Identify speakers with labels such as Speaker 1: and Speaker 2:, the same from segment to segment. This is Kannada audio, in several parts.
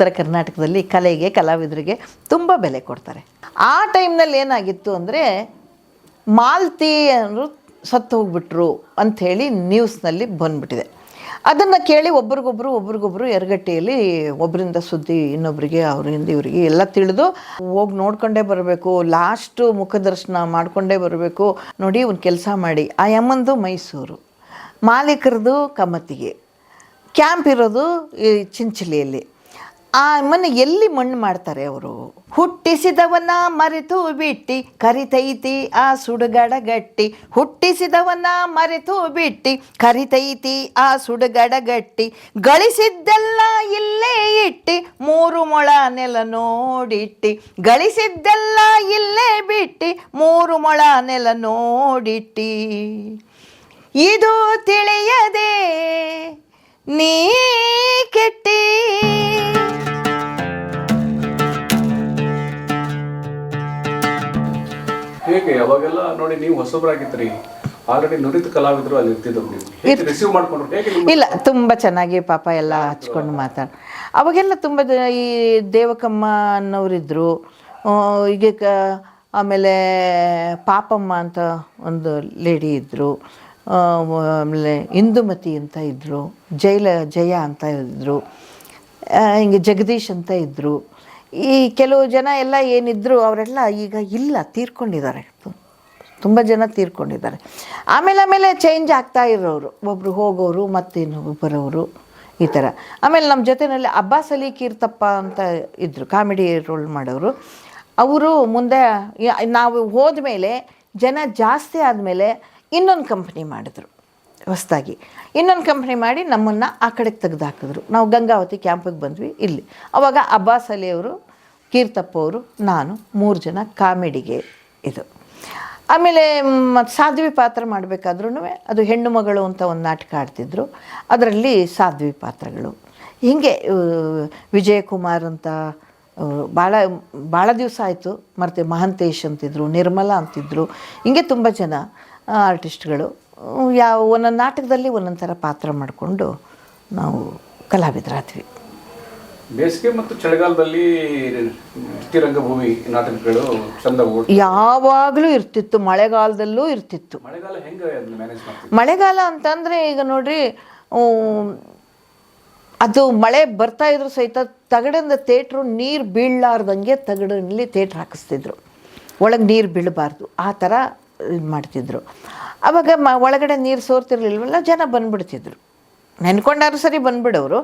Speaker 1: ಉತ್ತರ ಕರ್ನಾಟಕದಲ್ಲಿ ಕಲೆಗೆ, ಕಲಾವಿದರಿಗೆ ತುಂಬ ಬೆಲೆ ಕೊಡ್ತಾರೆ. ಆ ಟೈಮ್ನಲ್ಲಿ ಏನಾಗಿತ್ತು ಅಂದರೆ ಮಾಲ್ತಿ ಅವರು ಸತ್ತು ಹೋಗ್ಬಿಟ್ರು ಅಂಥೇಳಿ ನ್ಯೂಸ್ನಲ್ಲಿ ಬಂದ್ಬಿಟ್ಟಿದೆ. ಅದನ್ನು ಕೇಳಿ ಒಬ್ರಿಗೊಬ್ರು ಒಬ್ರಿಗೊಬ್ರು ಎರಗಟ್ಟಿಯಲ್ಲಿ ಒಬ್ಬರಿಂದ ಸುದ್ದಿ ಇನ್ನೊಬ್ಬರಿಗೆ ಅವರಿಂದ ಇವರಿಗೆ ಎಲ್ಲ ತಿಳಿದು ಹೋಗಿ ನೋಡ್ಕೊಂಡೇ ಬರಬೇಕು, ಲಾಸ್ಟು ಮುಖದರ್ಶನ ಮಾಡ್ಕೊಂಡೇ ಬರಬೇಕು, ನೋಡಿ ಒಂದು ಕೆಲಸ ಮಾಡಿ. ಆ ಯಮ್ಮಂದು ಮೈಸೂರು. ಮಾಲೀಕರದು ಕಮತಿಗೆ. ಕ್ಯಾಂಪ್ ಇರೋದು ಈ ಚಿಂಚಲಿಯಲ್ಲಿ. ಆ ಮನೆ ಎಲ್ಲಿ ಮಣ್ಣು ಮಾಡ್ತಾರೆ ಅವರು? ಹುಟ್ಟಿಸಿದವನ ಮರೆತು ಬಿಟ್ಟಿ, ಕರಿತೈತಿ ಆ ಸುಡುಗಡಗಟ್ಟಿ. ಹುಟ್ಟಿಸಿದವನ ಮರೆತು ಬಿಟ್ಟಿ, ಕರಿತೈತಿ ಆ ಸುಡುಗಡಗಟ್ಟಿ. ಗಳಿಸಿದ್ದೆಲ್ಲ ಇಲ್ಲೇ ಇಟ್ಟಿ, ಮೂರು ಮೊಳ ನೆಲ ನೋಡಿಟ್ಟಿ. ಗಳಿಸಿದ್ದೆಲ್ಲ ಇಲ್ಲೇ ಬಿಟ್ಟಿ, ಮೂರು ಮೊಳ ನೆಲ ನೋಡಿಟ್ಟಿ. ಇದು ತಿಳಿಯದೆ ನೀ ಕೆಟ್ಟಿ.
Speaker 2: ಹೇಗೆ ಅವಾಗೆಲ್ಲ ನೋಡಿ ನೀವು ಹೊಸಬರಾಗಿದ್ರಿ ಆಲ್ರೆಡಿ ನುರಿತ ಕಲಾವಿದರು ಅಲ್ಲಿ ಇರ್ತಿದ್ರು ನೀವು. ರಿಸೀವ್ ಮಾಡ್ಕೊಂಡ್ರು? ಹೇಗೆ ನಿಮ್ಮ
Speaker 1: ಇಲ್ಲ ತುಂಬ ಚೆನ್ನಾಗಿ ಪಾಪ ಎಲ್ಲ ಹಚ್ಕೊಂಡು ಮಾತಾಡ ಅವಾಗೆಲ್ಲ ತುಂಬ ಜನ ಈ ದೇವಕಮ್ಮ ಅನ್ನೋರಿದ್ರು ಈಗ ಕ ಆಮೇಲೆ ಪಾಪಮ್ಮ ಅಂತ ಒಂದು ಲೇಡಿ ಇದ್ದರು ಆಮೇಲೆ ಇಂದುಮತಿ ಅಂತ ಇದ್ದರು ಜೈಲ, ಜಯ ಅಂತ ಇದ್ದರು ಹಿಂಗೆ ಜಗದೀಶ್ ಅಂತ ಇದ್ದರು ಈ ಕೆಲವು ಜನ ಎಲ್ಲ ಏನಿದ್ರು ಅವರೆಲ್ಲ ಈಗ ಇಲ್ಲ, ತೀರ್ಕೊಂಡಿದ್ದಾರೆ. ತುಂಬ ಜನ ತೀರ್ಕೊಂಡಿದ್ದಾರೆ. ಆಮೇಲೆ ಆಮೇಲೆ ಚೇಂಜ್ ಆಗ್ತಾ ಇರೋರು ಒಬ್ಬರು ಹೋಗೋರು ಮತ್ತೆ ಇನ್ನೊಬ್ರು ಬರೋರು, ಈ ಥರ. ಆಮೇಲೆ ನಮ್ಮ ಜೊತೆಯಲ್ಲಿ ಅಬ್ಬಾಸ್ ಅಲಿ ಕೀರ್ತಪ್ಪ ಅಂತ ಇದ್ದರು ಕಾಮಿಡಿ ರೋಲ್ ಮಾಡೋರು. ಅವರು ಮುಂದೆ ನಾವು ಹೋದ ಮೇಲೆ ಜನ ಜಾಸ್ತಿ ಆದಮೇಲೆ ಇನ್ನೊಂದು ಕಂಪ್ನಿ ಮಾಡಿದ್ರು, ಹೊಸದಾಗಿ. ಇನ್ನೊಂದು ಕಂಪ್ನಿ ಮಾಡಿ ನಮ್ಮನ್ನು ಆ ಕಡೆಗೆ ತೆಗೆದು ಹಾಕಿದ್ರು ನಾವು ಗಂಗಾವತಿ ಕ್ಯಾಂಪಿಗೆ ಬಂದ್ವಿ ಇಲ್ಲಿ. ಅವಾಗ ಅಬ್ಬಾಸ್ ಅಲಿ ಅವರು, ಕೀರ್ತಪ್ಪ ಅವರು, ನಾನು ಮೂರು ಜನ ಕಾಮಿಡಿಗೆ ಇದು. ಆಮೇಲೆ ಮತ್ತು ಸಾಧ್ವಿ ಪಾತ್ರ ಮಾಡಬೇಕಾದ್ರೂ ಅದು ಹೆಣ್ಣು ಮಗಳು ಅಂತ ಒಂದು ನಾಟಕ ಆಡ್ತಿದ್ರು. ಅದರಲ್ಲಿ ಸಾಧ್ವಿ ಪಾತ್ರಗಳು. ಹೀಗೆ ವಿಜಯಕುಮಾರ್ ಅಂತ ಭಾಳ ಭಾಳ ದಿವಸ ಆಯಿತು. ಮತ್ತು ಮಹಂತೇಶ್ ಅಂತಿದ್ರು, ನಿರ್ಮಲಾ ಅಂತಿದ್ರು. ಹಿಂಗೆ ತುಂಬ ಜನ. ಆರ್ಟಿಸ್ಟ್ಗಳು ಯಾವ ಒಂದೊಂದು ನಾಟಕದಲ್ಲಿ ಒಂದೊಂದು ಥರ ಪಾತ್ರ ಮಾಡಿಕೊಂಡು ನಾವು ಕಲಾವಿದರಾದ್ವಿ.
Speaker 2: ಬೇಸಿಗೆ ಮತ್ತು ಚಳಿಗಾಲದಲ್ಲಿ ರಂಗಭೂಮಿ ನಾಟಕಗಳು ಚಂದ
Speaker 1: ಯಾವಾಗಲೂ ಇರ್ತಿತ್ತು ಮಳೆಗಾಲದಲ್ಲೂ ಇರ್ತಿತ್ತು.
Speaker 2: ಮಳೆಗಾಲ ಹೆಂಗೆ
Speaker 1: ಮಳೆಗಾಲ ಅಂತಂದರೆ ಈಗ ನೋಡ್ರಿ ಅದು ಮಳೆ ಬರ್ತಾ ಇದ್ರು ಸಹಿತ ತಗಡಿಂದ ತೇಟ್ರು ನೀರು ಬೀಳಲಾರ್ದಂಗೆ ತಗಡಲ್ಲಿ ತೇಟ್ರ್ ಹಾಕಿಸ್ತಿದ್ರು. ಒಳಗೆ ನೀರು ಬೀಳಬಾರ್ದು. ಆ ಥರ ಇದು ಮಾಡ್ತಿದ್ರು. ಆವಾಗ ಮ, ಒಳಗಡೆ ನೀರು ಸೋರ್ತಿರ್ಲಿಲ್ವಲ್ಲ, ಜನ ಬಂದ್ಬಿಡ್ತಿದ್ರು. ನೆನ್ಕೊಂಡಾರು ಸರಿ ಬಂದ್ಬಿಡೋರು.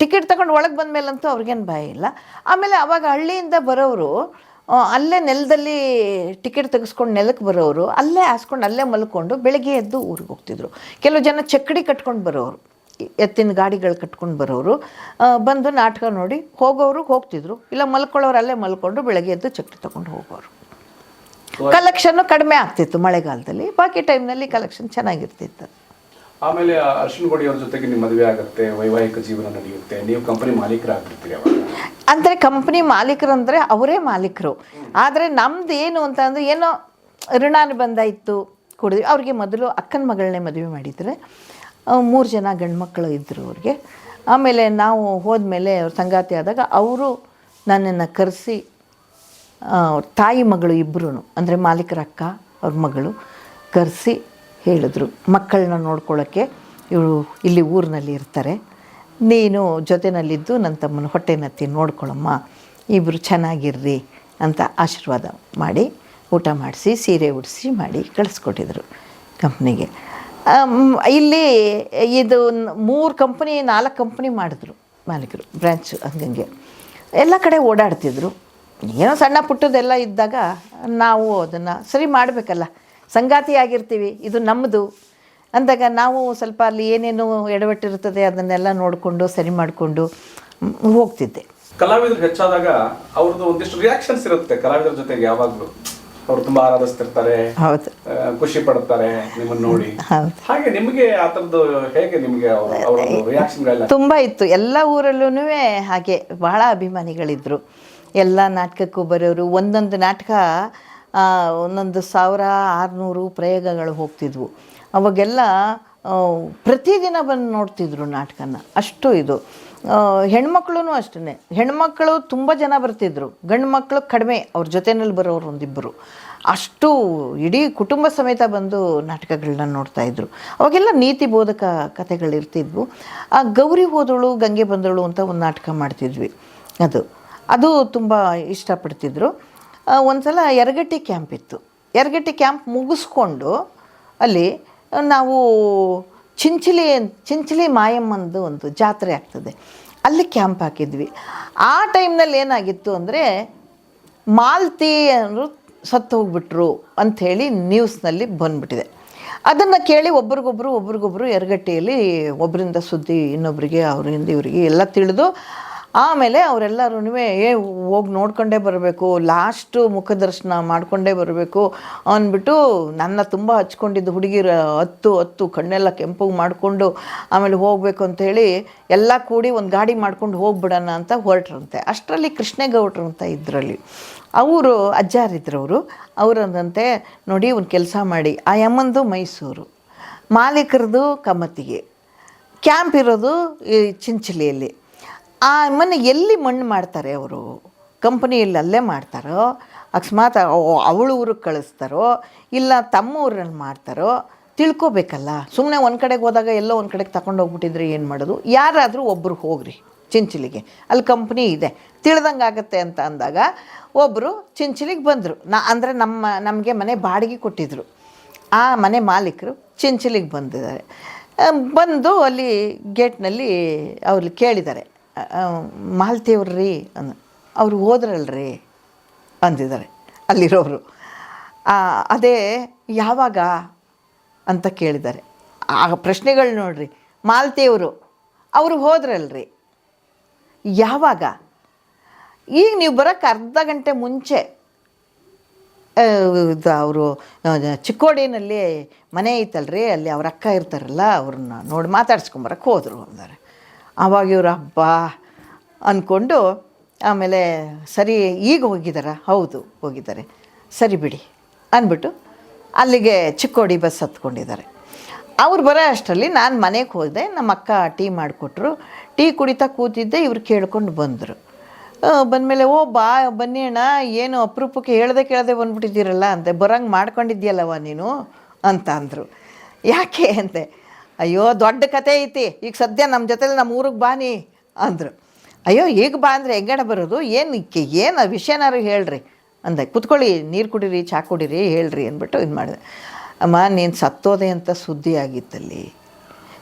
Speaker 1: ಟಿಕೆಟ್ ತಗೊಂಡು ಒಳಗೆ ಬಂದಮೇಲಂತೂ ಅವ್ರಿಗೇನು ಭಯ ಇಲ್ಲ. ಆಮೇಲೆ ಅವಾಗ ಹಳ್ಳಿಯಿಂದ ಬರೋರು ಅಲ್ಲೇ ನೆಲದಲ್ಲಿ ಟಿಕೆಟ್ ತೆಗೆಸ್ಕೊಂಡು ನೆಲಕ್ಕೆ ಬರೋರು ಅಲ್ಲೇ ಹಾಸ್ಕೊಂಡು, ಅಲ್ಲೇ ಮಲ್ಕೊಂಡು ಬೆಳಗ್ಗೆ ಎದ್ದು ಊರಿಗೆ ಹೋಗ್ತಿದ್ರು. ಕೆಲವು ಜನ ಚಕ್ಕಡಿ ಕಟ್ಕೊಂಡು ಬರೋರು ಎತ್ತಿನ ಗಾಡಿಗಳು ಕಟ್ಕೊಂಡು ಬರೋರು ಬಂದು ನಾಟಕ ನೋಡಿ ಹೋಗೋರು ಹೋಗ್ತಿದ್ರು. ಇಲ್ಲ ಮಲ್ಕೊಳ್ಳೋರು ಅಲ್ಲೇ ಮಲ್ಕೊಂಡು ಬೆಳಗ್ಗೆ ಎದ್ದು ಚಕ್ಕಡಿ ತಗೊಂಡು ಹೋಗೋರು. ಕಲೆಕ್ಷನ್ನು ಕಡಿಮೆ ಆಗ್ತಿತ್ತು ಮಳೆಗಾಲದಲ್ಲಿ. ಬಾಕಿ ಟೈಮ್ನಲ್ಲಿ ಕಲೆಕ್ಷನ್ ಚೆನ್ನಾಗಿರ್ತಿತ್ತು.
Speaker 2: ಆಮೇಲೆ ಅರ್ಶಿನ್ ಗೋಡಿ ಅವ್ರ ಜೊತೆಗೆ ನಿಮ್ಮ ಮದುವೆ ಆಗುತ್ತೆ ವೈವಾಹಿಕ ಜೀವನ ನಡೆಯುತ್ತೆ ನೀವು ಕಂಪನಿ ಮಾಲೀಕರಾಗ್ಬಿಡ್ತೀರಿ ಅವಾಗ.
Speaker 1: ಅಂದರೆ ಕಂಪ್ನಿ ಮಾಲೀಕರಂದರೆ ಅವರೇ ಮಾಲೀಕರು. ಆದರೆ ನಮ್ದು ಏನು ಅಂತ ಅಂದರೆ ಏನೋ ಋಣಾನುಬಂಧ ಇತ್ತು ಕುಡಿದ್ವಿ. ಅವ್ರಿಗೆ ಮೊದಲು ಅಕ್ಕನ ಮಗಳನ್ನೇ ಮದುವೆ ಮಾಡಿದರೆ ಮೂರು ಜನ ಗಂಡು ಮಕ್ಕಳು ಇದ್ದರು ಅವ್ರಿಗೆ. ಆಮೇಲೆ ನಾವು ಹೋದ್ಮೇಲೆ ಅವ್ರ ಸಂಗಾತಿ ಆದಾಗ ಅವರು ನನ್ನನ್ನು ಕರೆಸಿ ತಾಯಿ ಮಗಳು ಇಬ್ಬರೂ ಅಂದರೆ ಮಾಲೀಕರ ಅಕ್ಕ, ಅವ್ರ ಮಗಳು, ಕರೆಸಿ ಹೇಳಿದ್ರು. ಮಕ್ಕಳನ್ನ ನೋಡ್ಕೊಳ್ಳೋಕ್ಕೆ ಇವರು ಇಲ್ಲಿ ಊರಿನಲ್ಲಿ ಇರ್ತಾರೆ. ನೀನು ಜೊತೆಯಲ್ಲಿದ್ದು ನನ್ನ ತಮ್ಮನ ಹೊಟ್ಟೆನತ್ತಿ ನೋಡ್ಕೊಳ್ಳಮ್ಮ ಇಬ್ಬರು ಚೆನ್ನಾಗಿರ್ರಿ ಅಂತ ಆಶೀರ್ವಾದ ಮಾಡಿ, ಊಟ ಮಾಡಿಸಿ, ಸೀರೆ ಉಡಿಸಿ ಮಾಡಿ ಕಳಿಸ್ಕೊಟ್ಟಿದ್ರು ಕಂಪ್ನಿಗೆ ಇಲ್ಲಿ ಇದು ಮೂರು ಕಂಪ್ನಿ ನಾಲ್ಕು ಕಂಪ್ನಿ ಮಾಡಿದ್ರು ಮಾಲೀಕರು ಬ್ರ್ಯಾಂಚ್ ಹಂಗಂಗೆ. ಎಲ್ಲ ಕಡೆ ಓಡಾಡ್ತಿದ್ರು. ಏನೋ ಸಣ್ಣ ಪುಟ್ಟದೆಲ್ಲ ಇದ್ದಾಗ ನಾವು ಅದನ್ನು ಸರಿ ಮಾಡಬೇಕಲ್ಲ. ಸಂಗಾತಿ ಆಗಿರ್ತೀವಿ ಇದು ನಮ್ಮದು ಅಂದಾಗ ನಾವು ಸ್ವಲ್ಪ ಅಲ್ಲಿ ಏನೇನು ಎಡವಟ್ಟಿರ್ತದೆ ಅದನ್ನೆಲ್ಲ ನೋಡಿಕೊಂಡು ಸರಿ ಮಾಡಿಕೊಂಡು ಹೋಗ್ತಿದ್ದೆ.
Speaker 2: ಕಲಾವಿದರು ಹೆಚ್ಚಾದಾಗ ಅವ್ರದ್ದು ಒಂದಿಷ್ಟು ರಿಯಾಕ್ಷನ್ಸ್ ಇರುತ್ತೆ ಕಲಾವಿದರ ಜೊತೆಗೆ ಯಾವಾಗಲೂ. ಅವ್ರು ತುಂಬಾ ಆರಾಧಿಸ್ತಿರ್ತಾರೆ
Speaker 1: ಹೌದು.
Speaker 2: ಖುಷಿ ಪಡ್ತಾರೆ ನಿಮ್ಮನ್ನ ನೋಡಿ. ಹಾಗೆ ನಿಮಗೆ ಆ ಥರದ್ದು ಹೇಗೆ ನಿಮಗೆ ರಿಯಾಕ್ಷನ್ಗಳೆಲ್ಲ
Speaker 1: ತುಂಬ ಇತ್ತು. ಎಲ್ಲ ಊರಲ್ಲೂ ಹಾಗೆ ಬಹಳ ಅಭಿಮಾನಿಗಳಿದ್ದರು ಎಲ್ಲ ನಾಟಕಕ್ಕೂ ಬರೋರು. ಒಂದೊಂದು ನಾಟಕ ಒಂದೊಂದು ಸಾವಿರ ಆರುನೂರು ಪ್ರಯೋಗಗಳು ಹೋಗ್ತಿದ್ವು. ಅವಾಗೆಲ್ಲ ಪ್ರತಿದಿನ ಬಂದು ನೋಡ್ತಿದ್ರು ನಾಟಕನ. ಅಷ್ಟು ಇದು. ಹೆಣ್ಮಕ್ಳು ಅಷ್ಟೇ ಹೆಣ್ಮಕ್ಳು ತುಂಬ ಜನ ಬರ್ತಿದ್ರು. ಗಂಡು ಮಕ್ಕಳು ಕಡಿಮೆ, ಅವ್ರ ಜೊತೆಯಲ್ಲಿ ಬರೋರು ಒಂದಿಬ್ಬರು ಅಷ್ಟು ಇಡೀ ಕುಟುಂಬ ಸಮೇತ ಬಂದು ನಾಟಕಗಳನ್ನ ನೋಡ್ತಾಯಿದ್ರು ಅವಾಗೆಲ್ಲ ನೀತಿ ಬೋಧಕ ಕಥೆಗಳಿರ್ತಿದ್ವು. ಆ ಗೌರಿ ಹೋದಳು, ಗಂಗೆ ಬಂದಳು ಅಂತ ಒಂದು ನಾಟಕ ಮಾಡ್ತಿದ್ವಿ. ಅದು. ಅದು ತುಂಬ ಇಷ್ಟಪಡ್ತಿದ್ರು. ಒಂದು ಸಲ ಯರಗಟ್ಟಿ ಕ್ಯಾಂಪ್ ಇತ್ತು. ಯರಗಟ್ಟಿ ಕ್ಯಾಂಪ್ ಮುಗಿಸ್ಕೊಂಡು ಅಲ್ಲಿ ನಾವು ಚಿಂಚಲಿ ಚಿಂಚಲಿ ಮಾಯಮ್ಮಂದು ಒಂದು ಜಾತ್ರೆ ಆಗ್ತದೆ. ಅಲ್ಲಿ ಕ್ಯಾಂಪ್ ಹಾಕಿದ್ವಿ. ಆ ಟೈಮ್ನಲ್ಲಿ ಏನಾಗಿತ್ತು ಅಂದರೆ ಮಾಲ್ತಿ ಅವರು ಸತ್ತು ಹೋಗ್ಬಿಟ್ರು ಅಂಥೇಳಿ ನ್ಯೂಸ್ನಲ್ಲಿ ಬಂದ್ಬಿಟ್ಟಿದೆ. ಅದನ್ನು ಕೇಳಿ ಒಬ್ರಿಗೊಬ್ರು ಒಬ್ರಿಗೊಬ್ರು ಎರಗಟ್ಟಿಯಲ್ಲಿ ಒಬ್ಬರಿಂದ ಸುದ್ದಿ ಇನ್ನೊಬ್ಬರಿಗೆ ಅವರಿಂದ ಇವರಿಗೆ ಎಲ್ಲ ತಿಳಿದು ಆಮೇಲೆ ಅವರೆಲ್ಲರೂ ಏ, ಹೋಗಿ ನೋಡ್ಕೊಂಡೇ ಬರಬೇಕು, ಲಾಸ್ಟು ಮುಖದರ್ಶನ ಮಾಡಿಕೊಂಡೇ ಬರಬೇಕು, ಅಂದ್ಬಿಟ್ಟು ನನ್ನ ತುಂಬ ಹಚ್ಕೊಂಡಿದ್ದು ಹುಡುಗಿರ ಹತ್ತು ಹತ್ತು ಕಣ್ಣೆಲ್ಲ ಕೆಂಪಗೆ ಮಾಡಿಕೊಂಡು ಆಮೇಲೆ ಹೋಗಬೇಕು ಅಂತೇಳಿ ಎಲ್ಲ ಕೂಡಿ ಒಂದು ಗಾಡಿ ಮಾಡ್ಕೊಂಡು ಹೋಗ್ಬಿಡೋಣ ಅಂತ ಹೊರಟ್ರಂತೆ. ಅಷ್ಟರಲ್ಲಿ ಕೃಷ್ಣೇಗೌಡ್ರು ಅಂತ ಇದ್ರಲ್ಲಿ. ಅವರು ಅಜ್ಜಾರಿದ್ರು ಅವರು ಅವರಂದಂತೆ ನೋಡಿ ಒಂದು ಕೆಲಸ ಮಾಡಿ. ಆ ಯಮ್ಮಂದು ಮೈಸೂರು. ಮಾಲೀಕರದು ಕಮತಿಗೆ. ಕ್ಯಾಂಪ್ ಇರೋದು ಈ ಚಿಂಚಲಿಯಲ್ಲಿ. ಆ ಮನೆ ಎಲ್ಲಿ ಮಣ್ಣು ಮಾಡ್ತಾರೆ ಅವರು? ಕಂಪನಿಯಲ್ಲಿ ಅಲ್ಲೇ ಮಾಡ್ತಾರೋ? ಅಕಸ್ಮಾತ್ ಅವಳೂರಿಗೆ ಅವಳ ಊರಿಗೆ ಕಳಿಸ್ತಾರೋ? ಇಲ್ಲ ತಮ್ಮ ಊರಲ್ಲಿ ಮಾಡ್ತಾರೋ? ತಿಳ್ಕೊಬೇಕಲ್ಲ. ಸುಮ್ಮನೆ ಒಂದು ಕಡೆಗೆ ಹೋದಾಗ ಎಲ್ಲೋ ಒಂದು ಕಡೆಗೆ ತಗೊಂಡು ಹೋಗ್ಬಿಟ್ಟಿದ್ರೆ ಏನು ಮಾಡೋದು? ಯಾರಾದರೂ ಒಬ್ಬರು ಹೋಗ್ರಿ ಚಿಂಚಲಿಗೆ. ಅಲ್ಲಿ ಕಂಪ್ನಿ ಇದೆ. ತಿಳ್ದಂಗೆ ಆಗುತ್ತೆ ಅಂತ ಅಂದಾಗ ಒಬ್ಬರು ಚಿಂಚಲಿಗೆ ಬಂದರು. ನಾ, ಅಂದರೆ ನಮ್ಮ, ನಮಗೆ ಮನೆ ಬಾಡಿಗೆ ಕೊಟ್ಟಿದ್ದರು ಆ ಮನೆ ಮಾಲೀಕರು ಚಿಂಚಲಿಗೆ ಬಂದಿದ್ದಾರೆ. ಬಂದು ಅಲ್ಲಿ ಗೇಟ್ನಲ್ಲಿ ಅವ್ರಲ್ಲಿ ಕೇಳಿದ್ದಾರೆ. ಮಾಲ್ತಿಯವ್ರಿ ಅಂದ. ಅವ್ರು ಹೋದ್ರಲ್ರಿ ಅಂದಿದ್ದಾರೆ ಅಲ್ಲಿರೋರು. ಅದೇ ಯಾವಾಗ ಅಂತ ಕೇಳಿದ್ದಾರೆ. ಆ ಪ್ರಶ್ನೆಗಳು ನೋಡ್ರಿ. ಮಾಲ್ತಿಯವರು ಅವರು ಹೋದ್ರಲ್ರಿ. ಯಾವಾಗ? ಈಗ ನೀವು ಬರೋಕ್ಕೆ ಅರ್ಧ ಗಂಟೆ ಮುಂಚೆ ಅವರು ಚಿಕ್ಕೋಡಿನಲ್ಲಿ ಮನೆ ಐತಲ್ರಿ, ಅಲ್ಲಿ ಅವ್ರ ಅಕ್ಕ ಇರ್ತಾರಲ್ಲ, ಅವ್ರನ್ನ ನೋಡಿ ಮಾತಾಡ್ಸ್ಕೊಂಬರಕ್ಕೆ ಹೋದರು ಅಂತಾರೆ ಆವಾಗ ಇವರು ಹಬ್ಬ ಅಂದ್ಕೊಂಡು ಆಮೇಲೆ, ಸರಿ, ಈಗ ಹೋಗಿದ್ದಾರಾ ಹೌದು, ಹೋಗಿದ್ದಾರೆ. ಸರಿ ಬಿಡಿ ಅಂದ್ಬಿಟ್ಟು ಅಲ್ಲಿಗೆ ಚಿಕ್ಕೋಡಿ ಬಸ್ ಹತ್ಕೊಂಡಿದ್ದಾರೆ. ಅವ್ರು ಬರೋ ಅಷ್ಟರಲ್ಲಿ ನಾನು ಮನೆಗೆ ಹೋದೆ, ನಮ್ಮ ಅಕ್ಕ ಟೀ ಮಾಡಿಕೊಟ್ರು. ಟೀ ಕುಡಿತಾ ಕೂತಿದ್ದೆ, ಇವ್ರು ಕೇಳ್ಕೊಂಡು ಬಂದರು. ಬಂದಮೇಲೆ, ಓ, ಬಾ, ಬನ್ನಿ ಅಣ್ಣ, ಏನು ಅಪರೂಪಕ್ಕೆ ಹೇಳ್ದೆ ಕೇಳದೆ ಬಂದ್ಬಿಟ್ಟಿದ್ದೀರಲ್ಲ ಅಂತೆ, ಬರೋಂಗೆ ಮಾಡ್ಕೊಂಡಿದ್ಯಲ್ಲವ ನೀನು? ಅಂತ ಅಂದರು. ಯಾಕೆ ಅಂತೆ? ಅಯ್ಯೋ, ದೊಡ್ಡ ಕತೆ ಐತಿ. ಈಗ ಸದ್ಯ ನಮ್ಮ ಜೊತೆಲಿ ನಮ್ಮ ಊರಿಗೆ ಬಾನಿ ಅಂದರು. ಅಯ್ಯೋ, ಈಗ ಬಾ ಅಂದರೆ ಹೆಗ್ಗಣ ಬರೋದು? ಏನು ಏನು ವಿಷಯನಾರು ಹೇಳ್ರಿ? ಅಂದೆ, ಕುತ್ಕೊಳ್ಳಿ, ನೀರು ಕುಡೀರಿ, ಚಾ ಕುಡೀರಿ, ಹೇಳ್ರಿ ಅಂದ್ಬಿಟ್ಟು ಇದು ಮಾಡಿದೆ. ಅಮ್ಮ, ನೀನು ಸತ್ತೋದೆ ಅಂತ ಸುದ್ದಿ ಆಗಿತ್ತಲ್ಲಿ.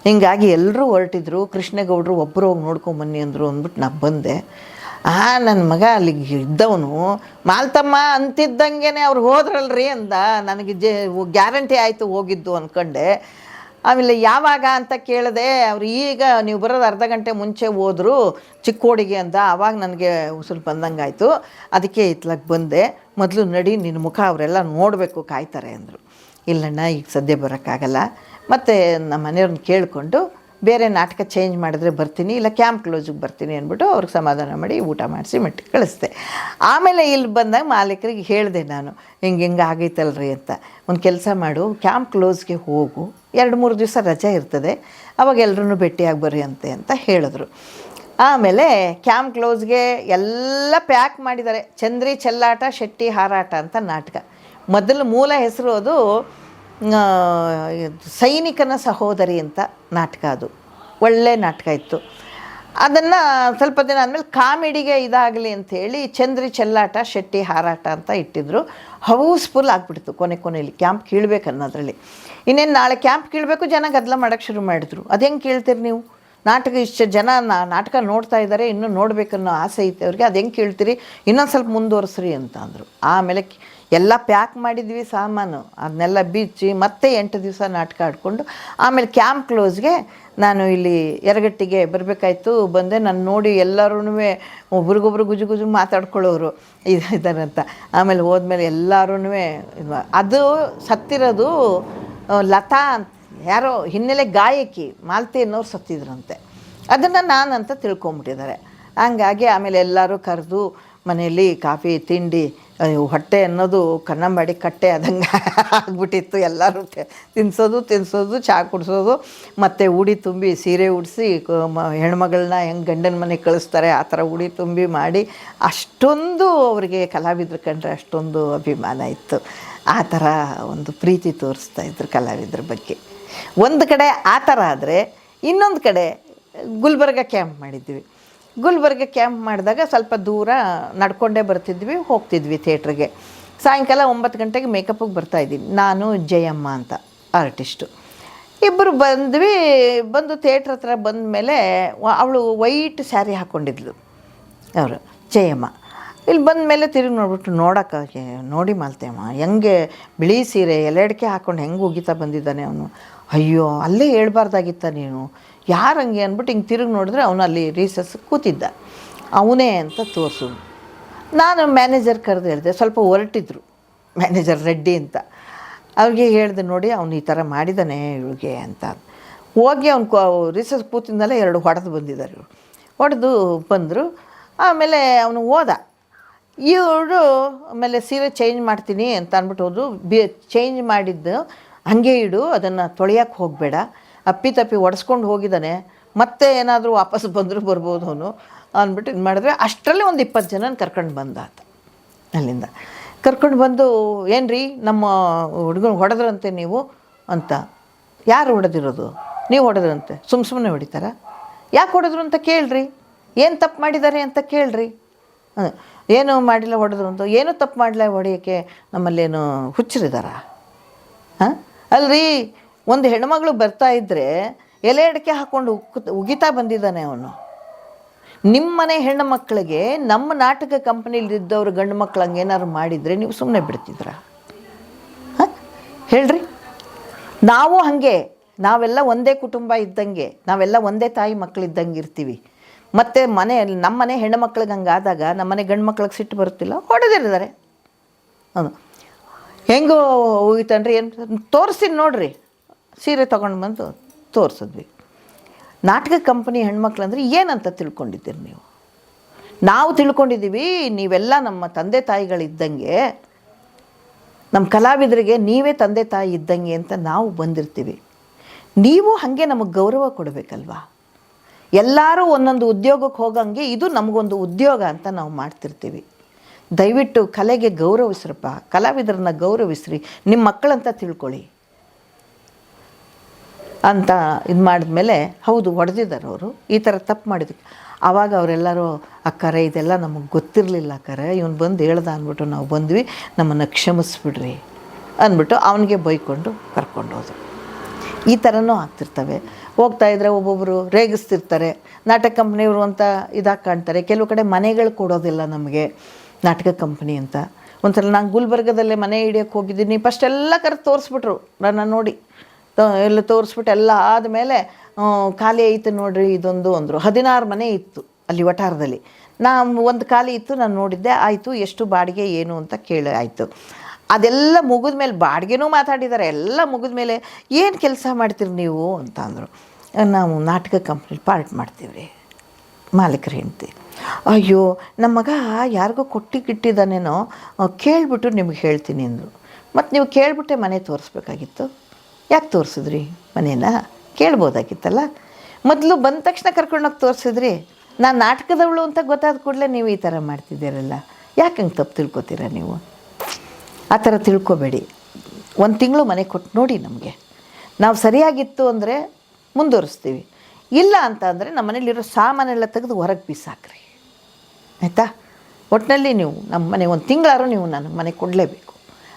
Speaker 1: ಹಿಂಗಾಗಿ ಎಲ್ಲರೂ ಹೊರಟಿದ್ರು, ಕೃಷ್ಣೇಗೌಡರು ಒಬ್ಬರು ಹೋಗಿ ನೋಡ್ಕೊಂಬನ್ನಿ ಅಂದರು ಅಂದ್ಬಿಟ್ಟು ನಾನು ಬಂದೆ. ಆ ನನ್ನ ಮಗ ಅಲ್ಲಿಗೆ ಇದ್ದವನು, ಮಾಲ್ತಮ್ಮ ಅಂತಿದ್ದಂಗೆ ಅವ್ರು ಹೋದ್ರಲ್ರಿ ಅಂದ. ನನಗೆ ಜೆ, ಗ್ಯಾರಂಟಿ ಆಯಿತು ಹೋಗಿದ್ದು ಅಂದ್ಕೊಂಡೆ ಆಮೇಲೆ ಯಾವಾಗ ಅಂತ ಕೇಳಿದೆ ಅವ್ರು ಈಗ ನೀವು ಬರೋದು ಅರ್ಧ ಗಂಟೆ ಮುಂಚೆ ಹೋದ್ರು ಚಿಕ್ಕೋಡಿಗೆ ಅಂತ ಆವಾಗ ನನಗೆ ಉಸಿರು ಬಂದಂಗಾಯಿತು ಅದಕ್ಕೆ ಇತ್ಲಾಗ ಬಂದೆ. ಮೊದಲು ನಡಿ ನಿನ್ನ ಮುಖ ಅವರೆಲ್ಲ ನೋಡಬೇಕು ಕಾಯ್ತಾರೆ ಅಂದರು. ಇಲ್ಲಣ್ಣ, ಈಗ ಸದ್ಯ ಬರೋಕ್ಕಾಗಲ್ಲ. ಮತ್ತು ನಮ್ಮ ಮನೆಯವ್ರನ್ನ ಕೇಳಿಕೊಂಡು ಬೇರೆ ನಾಟಕ ಚೇಂಜ್ ಮಾಡಿದ್ರೆ ಬರ್ತೀನಿ, ಇಲ್ಲ ಕ್ಯಾಂಪ್ ಕ್ಲೋಸಿಗೆ ಬರ್ತೀನಿ ಅಂದ್ಬಿಟ್ಟು ಅವ್ರಿಗೆ ಸಮಾಧಾನ ಮಾಡಿ ಊಟ ಮಾಡಿಸಿ ಮಟ್ಟಿಗೆ ಕಳಿಸ್ದೆ. ಆಮೇಲೆ ಇಲ್ಲಿ ಬಂದಾಗ ಮಾಲೀಕರಿಗೆ ಹೇಳಿದೆ ನಾನು, ಹಿಂಗೆ ಹಿಂಗೆ ಆಗೈತಲ್ರಿ ಅಂತ. ಒಂದು ಕೆಲಸ ಮಾಡು ಕ್ಯಾಂಪ್ ಕ್ಲೋಸ್ಗೆ ಹೋಗು, ಎರಡು ಮೂರು ದಿವಸ ರಜೆ ಇರ್ತದೆ, ಅವಾಗ ಎಲ್ಲರೂ ಭೇಟಿಯಾಗಿ ಬರ್ರಿ ಅಂತೆ ಅಂತ ಹೇಳಿದ್ರು. ಆಮೇಲೆ ಕ್ಯಾಂಪ್ ಕ್ಲೋಸ್ಗೆ ಎಲ್ಲ ಪ್ಯಾಕ್ ಮಾಡಿದ್ದಾರೆ, ಚಂದ್ರಿ ಚೆಲ್ಲಾಟ, ಶೆಟ್ಟಿ ಹಾರಾಟ ಅಂತ ನಾಟಕ. ಮೊದಲು ಮೂಲ ಹೆಸರು ಅದು ಸೈನಿಕನ ಸಹೋದರಿ ಅಂತ ನಾಟಕ ಅದು. ಒಳ್ಳೆ ನಾಟಕ ಇತ್ತು. ಅದನ್ನು ಸ್ವಲ್ಪ ದಿನ ಆದಮೇಲೆ ಕಾಮಿಡಿಗೆ ಇದಾಗಲಿ ಅಂಥೇಳಿ ಚಂದ್ರಿ ಚೆಲ್ಲಾಟ, ಶೆಟ್ಟಿ ಹಾರಾಟ ಅಂತ ಇಟ್ಟಿದ್ರು. ಹೌಸ್ಫುಲ್ ಆಗಿಬಿಡ್ತು ಕೊನೆ ಕೊನೆಯಲ್ಲಿ ಕ್ಯಾಂಪ್ ಕೀಳ್ಬೇಕು ಅನ್ನೋದ್ರಲ್ಲಿ. ಇನ್ನೇನು ನಾಳೆ ಕ್ಯಾಂಪ್ ಕೀಳಬೇಕು ಜನ ಗದ್ದಲ ಮಾಡೋಕ್ಕೆ ಶುರು ಮಾಡಿದ್ರು. ಅದು ಹೆಂಗೆ ಕೇಳ್ತೀರಿ ನೀವು? ನಾಟಕ ಇಷ್ಟು ಜನ ನಾಟಕ ನೋಡ್ತಾ ಇದ್ದಾರೆ ಇನ್ನೂ ನೋಡಬೇಕನ್ನೋ ಆಸೆ ಐತೆ ಅವ್ರಿಗೆ. ಅದು ಹೆಂಗೆ ಕೇಳ್ತೀರಿ? ಇನ್ನೊಂದು ಸ್ವಲ್ಪ ಮುಂದುವರ್ಸ್ರಿ ಅಂತ ಅಂದರು. ಆಮೇಲೆ ಎಲ್ಲ ಪ್ಯಾಕ್ ಮಾಡಿದ್ವಿ ಸಾಮಾನು. ಅದನ್ನೆಲ್ಲ ಬಿಚ್ಚಿ ಮತ್ತೆ ಎಂಟು ದಿವಸ ನಾಟಕ ಆಡಿಕೊಂಡು, ಆಮೇಲೆ ಕ್ಯಾಂಪ್ ಕ್ಲೋಸ್ಗೆ ನಾನು ಇಲ್ಲಿ ಎರಗಟ್ಟಿಗೆ ಬರಬೇಕಾಯ್ತು, ಬಂದೆ. ನಾನು ನೋಡಿ ಎಲ್ಲರೂ ಒಬ್ರಿಗೊಬ್ರು ಗುಜು ಗುಜು ಮಾತಾಡ್ಕೊಳ್ಳೋರು. ಇದು ಇದ್ದಾರಂತ ಆಮೇಲೆ ಹೋದ್ಮೇಲೆ ಎಲ್ಲರೂ ಅದು ಸತ್ತಿರೋದು ಲತಾ ಅಂತ, ಯಾರೋ ಹಿನ್ನೆಲೆ ಗಾಯಕಿ ಮಾಲ್ತಿ ಅನ್ನೋರು ಸತ್ತಿದ್ರಂತೆ. ಅದನ್ನು ನಾನಂತ ತಿಳ್ಕೊಂಬಿಟ್ಟಿದ್ದಾರೆ. ಹಂಗಾಗಿ ಆಮೇಲೆ ಎಲ್ಲರೂ ಕರೆದು ಮನೆಯಲ್ಲಿ ಕಾಫಿ, ತಿಂಡಿ ಹೊಟ್ಟೆ ಅನ್ನೋದು ಕನ್ನಂಬಾಡಿ ಕಟ್ಟೆ ಆದಂಗೆ ಆಗ್ಬಿಟ್ಟಿತ್ತು. ಎಲ್ಲರೂ ತಿನ್ಸೋದು ತಿನ್ಸೋದು ಚಹಾ ಕುಡಿಸೋದು, ಮತ್ತು ಉಡಿ ತುಂಬಿ ಸೀರೆ ಉಡಿಸಿ ಹೆಣ್ಮಗಳನ್ನ ಹೆಂಗೆ ಗಂಡನ ಮನೆಗೆ ಕಳಿಸ್ತಾರೆ, ಆ ಥರ ಉಡಿ ತುಂಬಿ ಮಾಡಿ ಅಷ್ಟೊಂದು ಅವರಿಗೆ ಕಲಾವಿದ್ರು ಕಂಡ್ರೆ ಅಷ್ಟೊಂದು ಅಭಿಮಾನ ಇತ್ತು. ಆ ಥರ ಒಂದು ಪ್ರೀತಿ ತೋರಿಸ್ತಾ ಇದ್ರು ಕಲಾವಿದ್ರ ಬಗ್ಗೆ. ಒಂದು ಕಡೆ ಆ ಥರ ಆದರೆ ಇನ್ನೊಂದು ಕಡೆ ಗುಲ್ಬರ್ಗ ಕ್ಯಾಂಪ್ ಮಾಡಿದ್ವಿ. ಗುಲ್ಬರ್ಗ ಕ್ಯಾಂಪ್ ಮಾಡಿದಾಗ ಸ್ವಲ್ಪ ದೂರ ನಡ್ಕೊಂಡೇ ಬರ್ತಿದ್ವಿ, ಹೋಗ್ತಿದ್ವಿ ಥಿಯೇಟ್ರಿಗೆ. ಸಾಯಂಕಾಲ ಒಂಬತ್ತು ಗಂಟೆಗೆ ಮೇಕಪ್ಪಿಗೆ ಬರ್ತಾಯಿದ್ದೀನಿ ನಾನು ಜಯಮ್ಮ ಅಂತ ಆರ್ಟಿಸ್ಟು. ಇಬ್ಬರು ಬಂದ್ವಿ, ಬಂದು ಥಿಯೇಟ್ರ್ ಹತ್ರ ಬಂದ ಮೇಲೆ ಅವಳು ವೈಟ್ ಸ್ಯಾರಿ ಹಾಕ್ಕೊಂಡಿದ್ಲು ಅವರು, ಜಯಮ್ಮ. ಇಲ್ಲಿ ಬಂದ ಮೇಲೆ ತಿರುಗಿ ನೋಡ್ಬಿಟ್ಟು ನೋಡೋಕ್ಕೆ ನೋಡಿ ಮಾಲ್ತೇಮ್ಮ, ಹೆಂಗೆ ಬಿಳಿ ಸೀರೆ ಎಲೆಡ್ಕೆ ಹಾಕ್ಕೊಂಡು ಹೆಂಗೆ ಉಗಿತಾ ಬಂದಿದ್ದಾನೆ ಅವನು. ಅಯ್ಯೋ, ಅಲ್ಲೇ ಹೇಳ್ಬಾರ್ದಾಗಿತ್ತ ನೀನು? ಯಾರು ಹಂಗೆ ಅಂದ್ಬಿಟ್ಟು ಹಿಂಗೆ ತಿರುಗಿ ನೋಡಿದ್ರೆ ಅವನು ಅಲ್ಲಿ ರೀಸಸ್ ಕೂತಿದ್ದ. ಅವನೇ ಅಂತ ತೋರಿಸು. ನಾನು ಮ್ಯಾನೇಜರ್ ಕರೆದು ಹೇಳಿದೆ, ಸ್ವಲ್ಪ ಹೊರಟಿದ್ರು. ಮ್ಯಾನೇಜರ್ ರೆಡ್ಡಿ ಅಂತ. ಅವ್ರಿಗೆ ಹೇಳಿದೆ, ನೋಡಿ, ಅವನು ಈ ಥರ ಮಾಡಿದ್ದಾನೆ ಇವಳಿಗೆ ಅಂತ. ಹೋಗಿ ಅವ್ನು ಕೋ ರಿಸರ್ಚ್ ಕೂತಿಂದಲೇ ಎರಡು ಹೊಡೆದು ಬಂದಿದ್ದಾರೆ ಇವರು. ಹೊಡೆದು ಬಂದರು. ಆಮೇಲೆ ಅವನು ಹೋದ. ಇವಳು ಆಮೇಲೆ ಸೀರೆ ಚೇಂಜ್ ಮಾಡ್ತೀನಿ ಅಂತ ಅಂದ್ಬಿಟ್ಟು ಹೋದ್ರು. ಬಿ ಚೇಂಜ್ ಮಾಡಿದ್ದು, ಹಂಗೆ ಇಡು, ಅದನ್ನು ತೊಳೆಯೋಕೆ ಹೋಗಬೇಡ. ಅಪ್ಪಿ ಒಡಿಸ್ಕೊಂಡು ಹೋಗಿದ್ದಾನೆ, ಮತ್ತೆ ಏನಾದರೂ ವಾಪಸ್ ಬಂದರೂ ಬರ್ಬೋದು ಅವನು ಅಂದ್ಬಿಟ್ಟು ಇದು ಮಾಡಿದ್ರೆ ಅಷ್ಟರಲ್ಲಿ ಒಂದು ಇಪ್ಪತ್ತು ಜನನ ಕರ್ಕೊಂಡು ಬಂದ ಅಲ್ಲಿಂದ. ಕರ್ಕೊಂಡು ಬಂದು ಏನು ರೀ ನಮ್ಮ ಹುಡುಗನ ಹೊಡೆದ್ರಂತೆ ನೀವು ಅಂತ. ಯಾರು ಹೊಡೆದಿರೋದು? ನೀವು ಹೊಡೆದ್ರಂತೆ. ಸುಮ್ಮ ಸುಮ್ಮನೆ ಹೊಡಿತಾರ? ಯಾಕೆ ಹೊಡೆದ್ರು ಅಂತ ಕೇಳ್ರಿ. ಏನು ತಪ್ಪು ಮಾಡಿದ್ದಾರೆ ಅಂತ ಕೇಳ್ರಿ. ಏನು ಮಾಡಿಲ್ಲ ಹೊಡೆದ್ರು ಅಂತ, ಏನು ತಪ್ಪು ಮಾಡಲ್ಲ ಹೊಡೆಯೋಕ್ಕೆ ನಮ್ಮಲ್ಲೇನು ಹುಚ್ಚರಿದಾರ? ಹಾಂ? ಅಲ್ರಿ ಒಂದು ಹೆಣ್ಮಗಳು ಬರ್ತಾ ಇದ್ದರೆ ಎಲೆ ಅಡಿಕೆ ಹಾಕ್ಕೊಂಡು ಉಗಿತಾ ಬಂದಿದ್ದಾನೆ ಅವನು. ನಿಮ್ಮ ಮನೆ ಹೆಣ್ಣು ಮಕ್ಕಳಿಗೆ ನಮ್ಮ ನಾಟಕ ಕಂಪ್ನಿಲಿ ಇದ್ದವ್ರು ಗಂಡು ಮಕ್ಳು ಹಂಗೆ ಏನಾದ್ರು ಮಾಡಿದರೆ ನೀವು ಸುಮ್ಮನೆ ಬಿಡ್ತಿದ್ರ? ಹಾಂ? ಹೇಳ್ರಿ. ನಾವು ಹಾಗೆ, ನಾವೆಲ್ಲ ಒಂದೇ ಕುಟುಂಬ ಇದ್ದಂಗೆ, ನಾವೆಲ್ಲ ಒಂದೇ ತಾಯಿ ಮಕ್ಕಳಿದ್ದಂಗೆ ಇರ್ತೀವಿ. ಮತ್ತು ಮನೆ, ನಮ್ಮ ಮನೆ ಹೆಣ್ಣು ಮಕ್ಳಿಗೆ ಹಂಗಾದಾಗ ಆದಾಗ ನಮ್ಮ ಮನೆ ಗಂಡು ಮಕ್ಳಿಗೆ ಸಿಟ್ಟು ಬರುತ್ತಿಲ್ಲ, ಹೊಡೆದಿರಿದ್ದಾರೆ. ಹೌದು. ಹೆಂಗೋ ಹೋಗಿತ್ತನ್ರಿ ಏನು ತೋರಿಸಿ ನೋಡ್ರಿ. ಸೀರೆ ತೊಗೊಂಡು ಬಂದು ತೋರಿಸಿದ್ವಿ. ನಾಟಕ ಕಂಪನಿ ಹೆಣ್ಮಕ್ಳು ಅಂದರೆ ಏನಂತ ತಿಳ್ಕೊಂಡಿದ್ದೀರಿ ನೀವು? ನಾವು ತಿಳ್ಕೊಂಡಿದ್ದೀವಿ, ನೀವೆಲ್ಲ ನಮ್ಮ ತಂದೆ ತಾಯಿಗಳಿದ್ದಂಗೆ, ನಮ್ಮ ಕಲಾವಿದರಿಗೆ ನೀವೇ ತಂದೆ ತಾಯಿ ಇದ್ದಂಗೆ ಅಂತ ನಾವು ಬಂದಿರ್ತೀವಿ. ನೀವು ಹಾಗೆ ನಮಗೆ ಗೌರವ ಕೊಡಬೇಕಲ್ವಾ? ಎಲ್ಲರೂ ಒಂದೊಂದು ಉದ್ಯೋಗಕ್ಕೆ ಹೋಗಂಗೆ ಇದು ನಮಗೊಂದು ಉದ್ಯೋಗ ಅಂತ ನಾವು ಮಾಡ್ತಿರ್ತೀವಿ. ದಯವಿಟ್ಟು ಕಲೆಗೆ ಗೌರವಿಸ್ರಪ್ಪ, ಕಲಾವಿದರನ್ನ ಗೌರವಿಸ್ರಿ ನಿಮ್ಮ ಮಕ್ಕಳಂತ ತಿಳ್ಕೊಳ್ಳಿ. ಅಂತ ಇದು ಮಾಡಿದ್ಮೇಲೆ ಹೌದು, ಹೊಡೆದಿದ್ದಾರೆ ಅವರು. ಈ ಥರ ತಪ್ಪು ಮಾಡಿದ್ದಕ್ಕೆ. ಆವಾಗ ಅವರೆಲ್ಲರೂ, ಅಕ್ಕರೆ, ಇದೆಲ್ಲ ನಮಗೆ ಗೊತ್ತಿರಲಿಲ್ಲ ಅಕ್ಕರೆ, ಇವನು ಬಂದು ಹೇಳ್ದ ಅಂದ್ಬಿಟ್ಟು ನಾವು ಬಂದ್ವಿ, ನಮ್ಮನ್ನು ಕ್ಷಮಿಸ್ಬಿಡ್ರಿ ಅಂದ್ಬಿಟ್ಟು ಅವನಿಗೆ ಬೈಕೊಂಡು ಕರ್ಕೊಂಡು ಹೋದ್ರು. ಈ ಥರನೂ ಆಗ್ತಿರ್ತವೆ. ಹೋಗ್ತಾ ಇದ್ರೆ ಒಬ್ಬೊಬ್ಬರು ರೇಗಿಸ್ತಿರ್ತಾರೆ. ನಾಟಕ ಕಂಪ್ನಿಯವರು ಅಂತ ಇದಾಗಿ ಕಾಣ್ತಾರೆ. ಕೆಲವು ಕಡೆ ಮನೆಗಳು ಕೊಡೋದಿಲ್ಲ ನಮಗೆ, ನಾಟಕ ಕಂಪ್ನಿ ಅಂತ. ಒಂಥರ ನಾನು ಗುಲ್ಬರ್ಗದಲ್ಲೇ ಮನೆ ಹಿಡಿಯೋಕ್ಕೆ ಹೋಗಿದ್ದೀನಿ, ಫಸ್ಟ್ ಎಲ್ಲ ಕರೆ ತೋರಿಸ್ಬಿಟ್ರು, ನನ್ನ ನೋಡಿ. ಎಲ್ಲ ತೋರಿಸ್ಬಿಟ್ಟು ಎಲ್ಲ ಆದಮೇಲೆ ಖಾಲಿ ಐತೆ ನೋಡ್ರಿ ಇದೊಂದು ಅಂದರು. ಹದಿನಾರು ಮನೆ ಇತ್ತು ಅಲ್ಲಿ ವಠಾರದಲ್ಲಿ. ನಾ ಒಂದು ಖಾಲಿ ಇತ್ತು, ನಾನು ನೋಡಿದ್ದೆ, ಆಯಿತು, ಎಷ್ಟು ಬಾಡಿಗೆ ಏನು ಅಂತ ಕೇಳಿ ಆಯಿತು. ಅದೆಲ್ಲ ಮುಗಿದ ಮೇಲೆ ಬಾಡಿಗೆನೂ ಮಾತಾಡಿದ್ದಾರೆ ಎಲ್ಲ ಮುಗಿದ ಮೇಲೆ ಏನು ಕೆಲಸ ಮಾಡ್ತೀರಿ ನೀವು ಅಂತ ಅಂದರು. ನಾವು ನಾಟಕ ಕಂಪ್ನಿಲಿ ಪಾರ್ಟ್ ಮಾಡ್ತೀವಿ ರೀ, ಮಾಲೀಕರು ಹೆಂಡ್ತಿ. ಅಯ್ಯೋ ನಮ್ಮ ಮಗ ಯಾರಿಗೋ ಕೊಟ್ಟಿಗಿಟ್ಟಿದ್ದಾನೇನೋ ಕೇಳಿಬಿಟ್ಟು ನಿಮ್ಗೆ ಹೇಳ್ತೀನಿ ಅಂದರು. ಮತ್ತು ನೀವು ಕೇಳಿಬಿಟ್ಟೆ ಮನೆ ತೋರಿಸ್ಬೇಕಾಗಿತ್ತು. ಯಾಕೆ ತೋರಿಸಿದ್ರಿ ಮನೇನ ಕೇಳ್ಬೋದಾಗಿತ್ತಲ್ಲ? ಮೊದಲು ಬಂದ ತಕ್ಷಣ ಕರ್ಕೊಂಡೋಗಿ ತೋರಿಸಿದ್ರಿ. ನಾನು ನಾಟಕದವಳು ಅಂತ ಗೊತ್ತಾದ ಕೂಡಲೇ ನೀವು ಈ ಥರ ಮಾಡ್ತಿದ್ದೀರಲ್ಲ. ಯಾಕೆ ಹಂಗೆ ತಪ್ಪು ತಿಳ್ಕೊತೀರ ನೀವು? ಆ ಥರ ತಿಳ್ಕೊಬೇಡಿ. ಒಂದು ತಿಂಗಳು ಮನೆ ಕೊಟ್ಟು ನೋಡಿ ನಮಗೆ. ನಾವು ಸರಿಯಾಗಿತ್ತು ಅಂದರೆ ಮುಂದುವರಿಸ್ತೀವಿ. ಇಲ್ಲ ಅಂತ ಅಂದರೆ ನಮ್ಮ ಮನೇಲಿರೋ ಸಾಮಾನೆಲ್ಲ ತೆಗೆದು ಹೊರಗೆ ಬೀಸಾಕ್ರಿ. ಆಯಿತಾ? ಒಟ್ಟಿನಲ್ಲಿ ನೀವು ನಮ್ಮ ಮನೆ ಒಂದು ತಿಂಗಳಾರು ನೀವು ನನಗೆ ಮನೆ ಕೊಡಲೇಬೇಕು.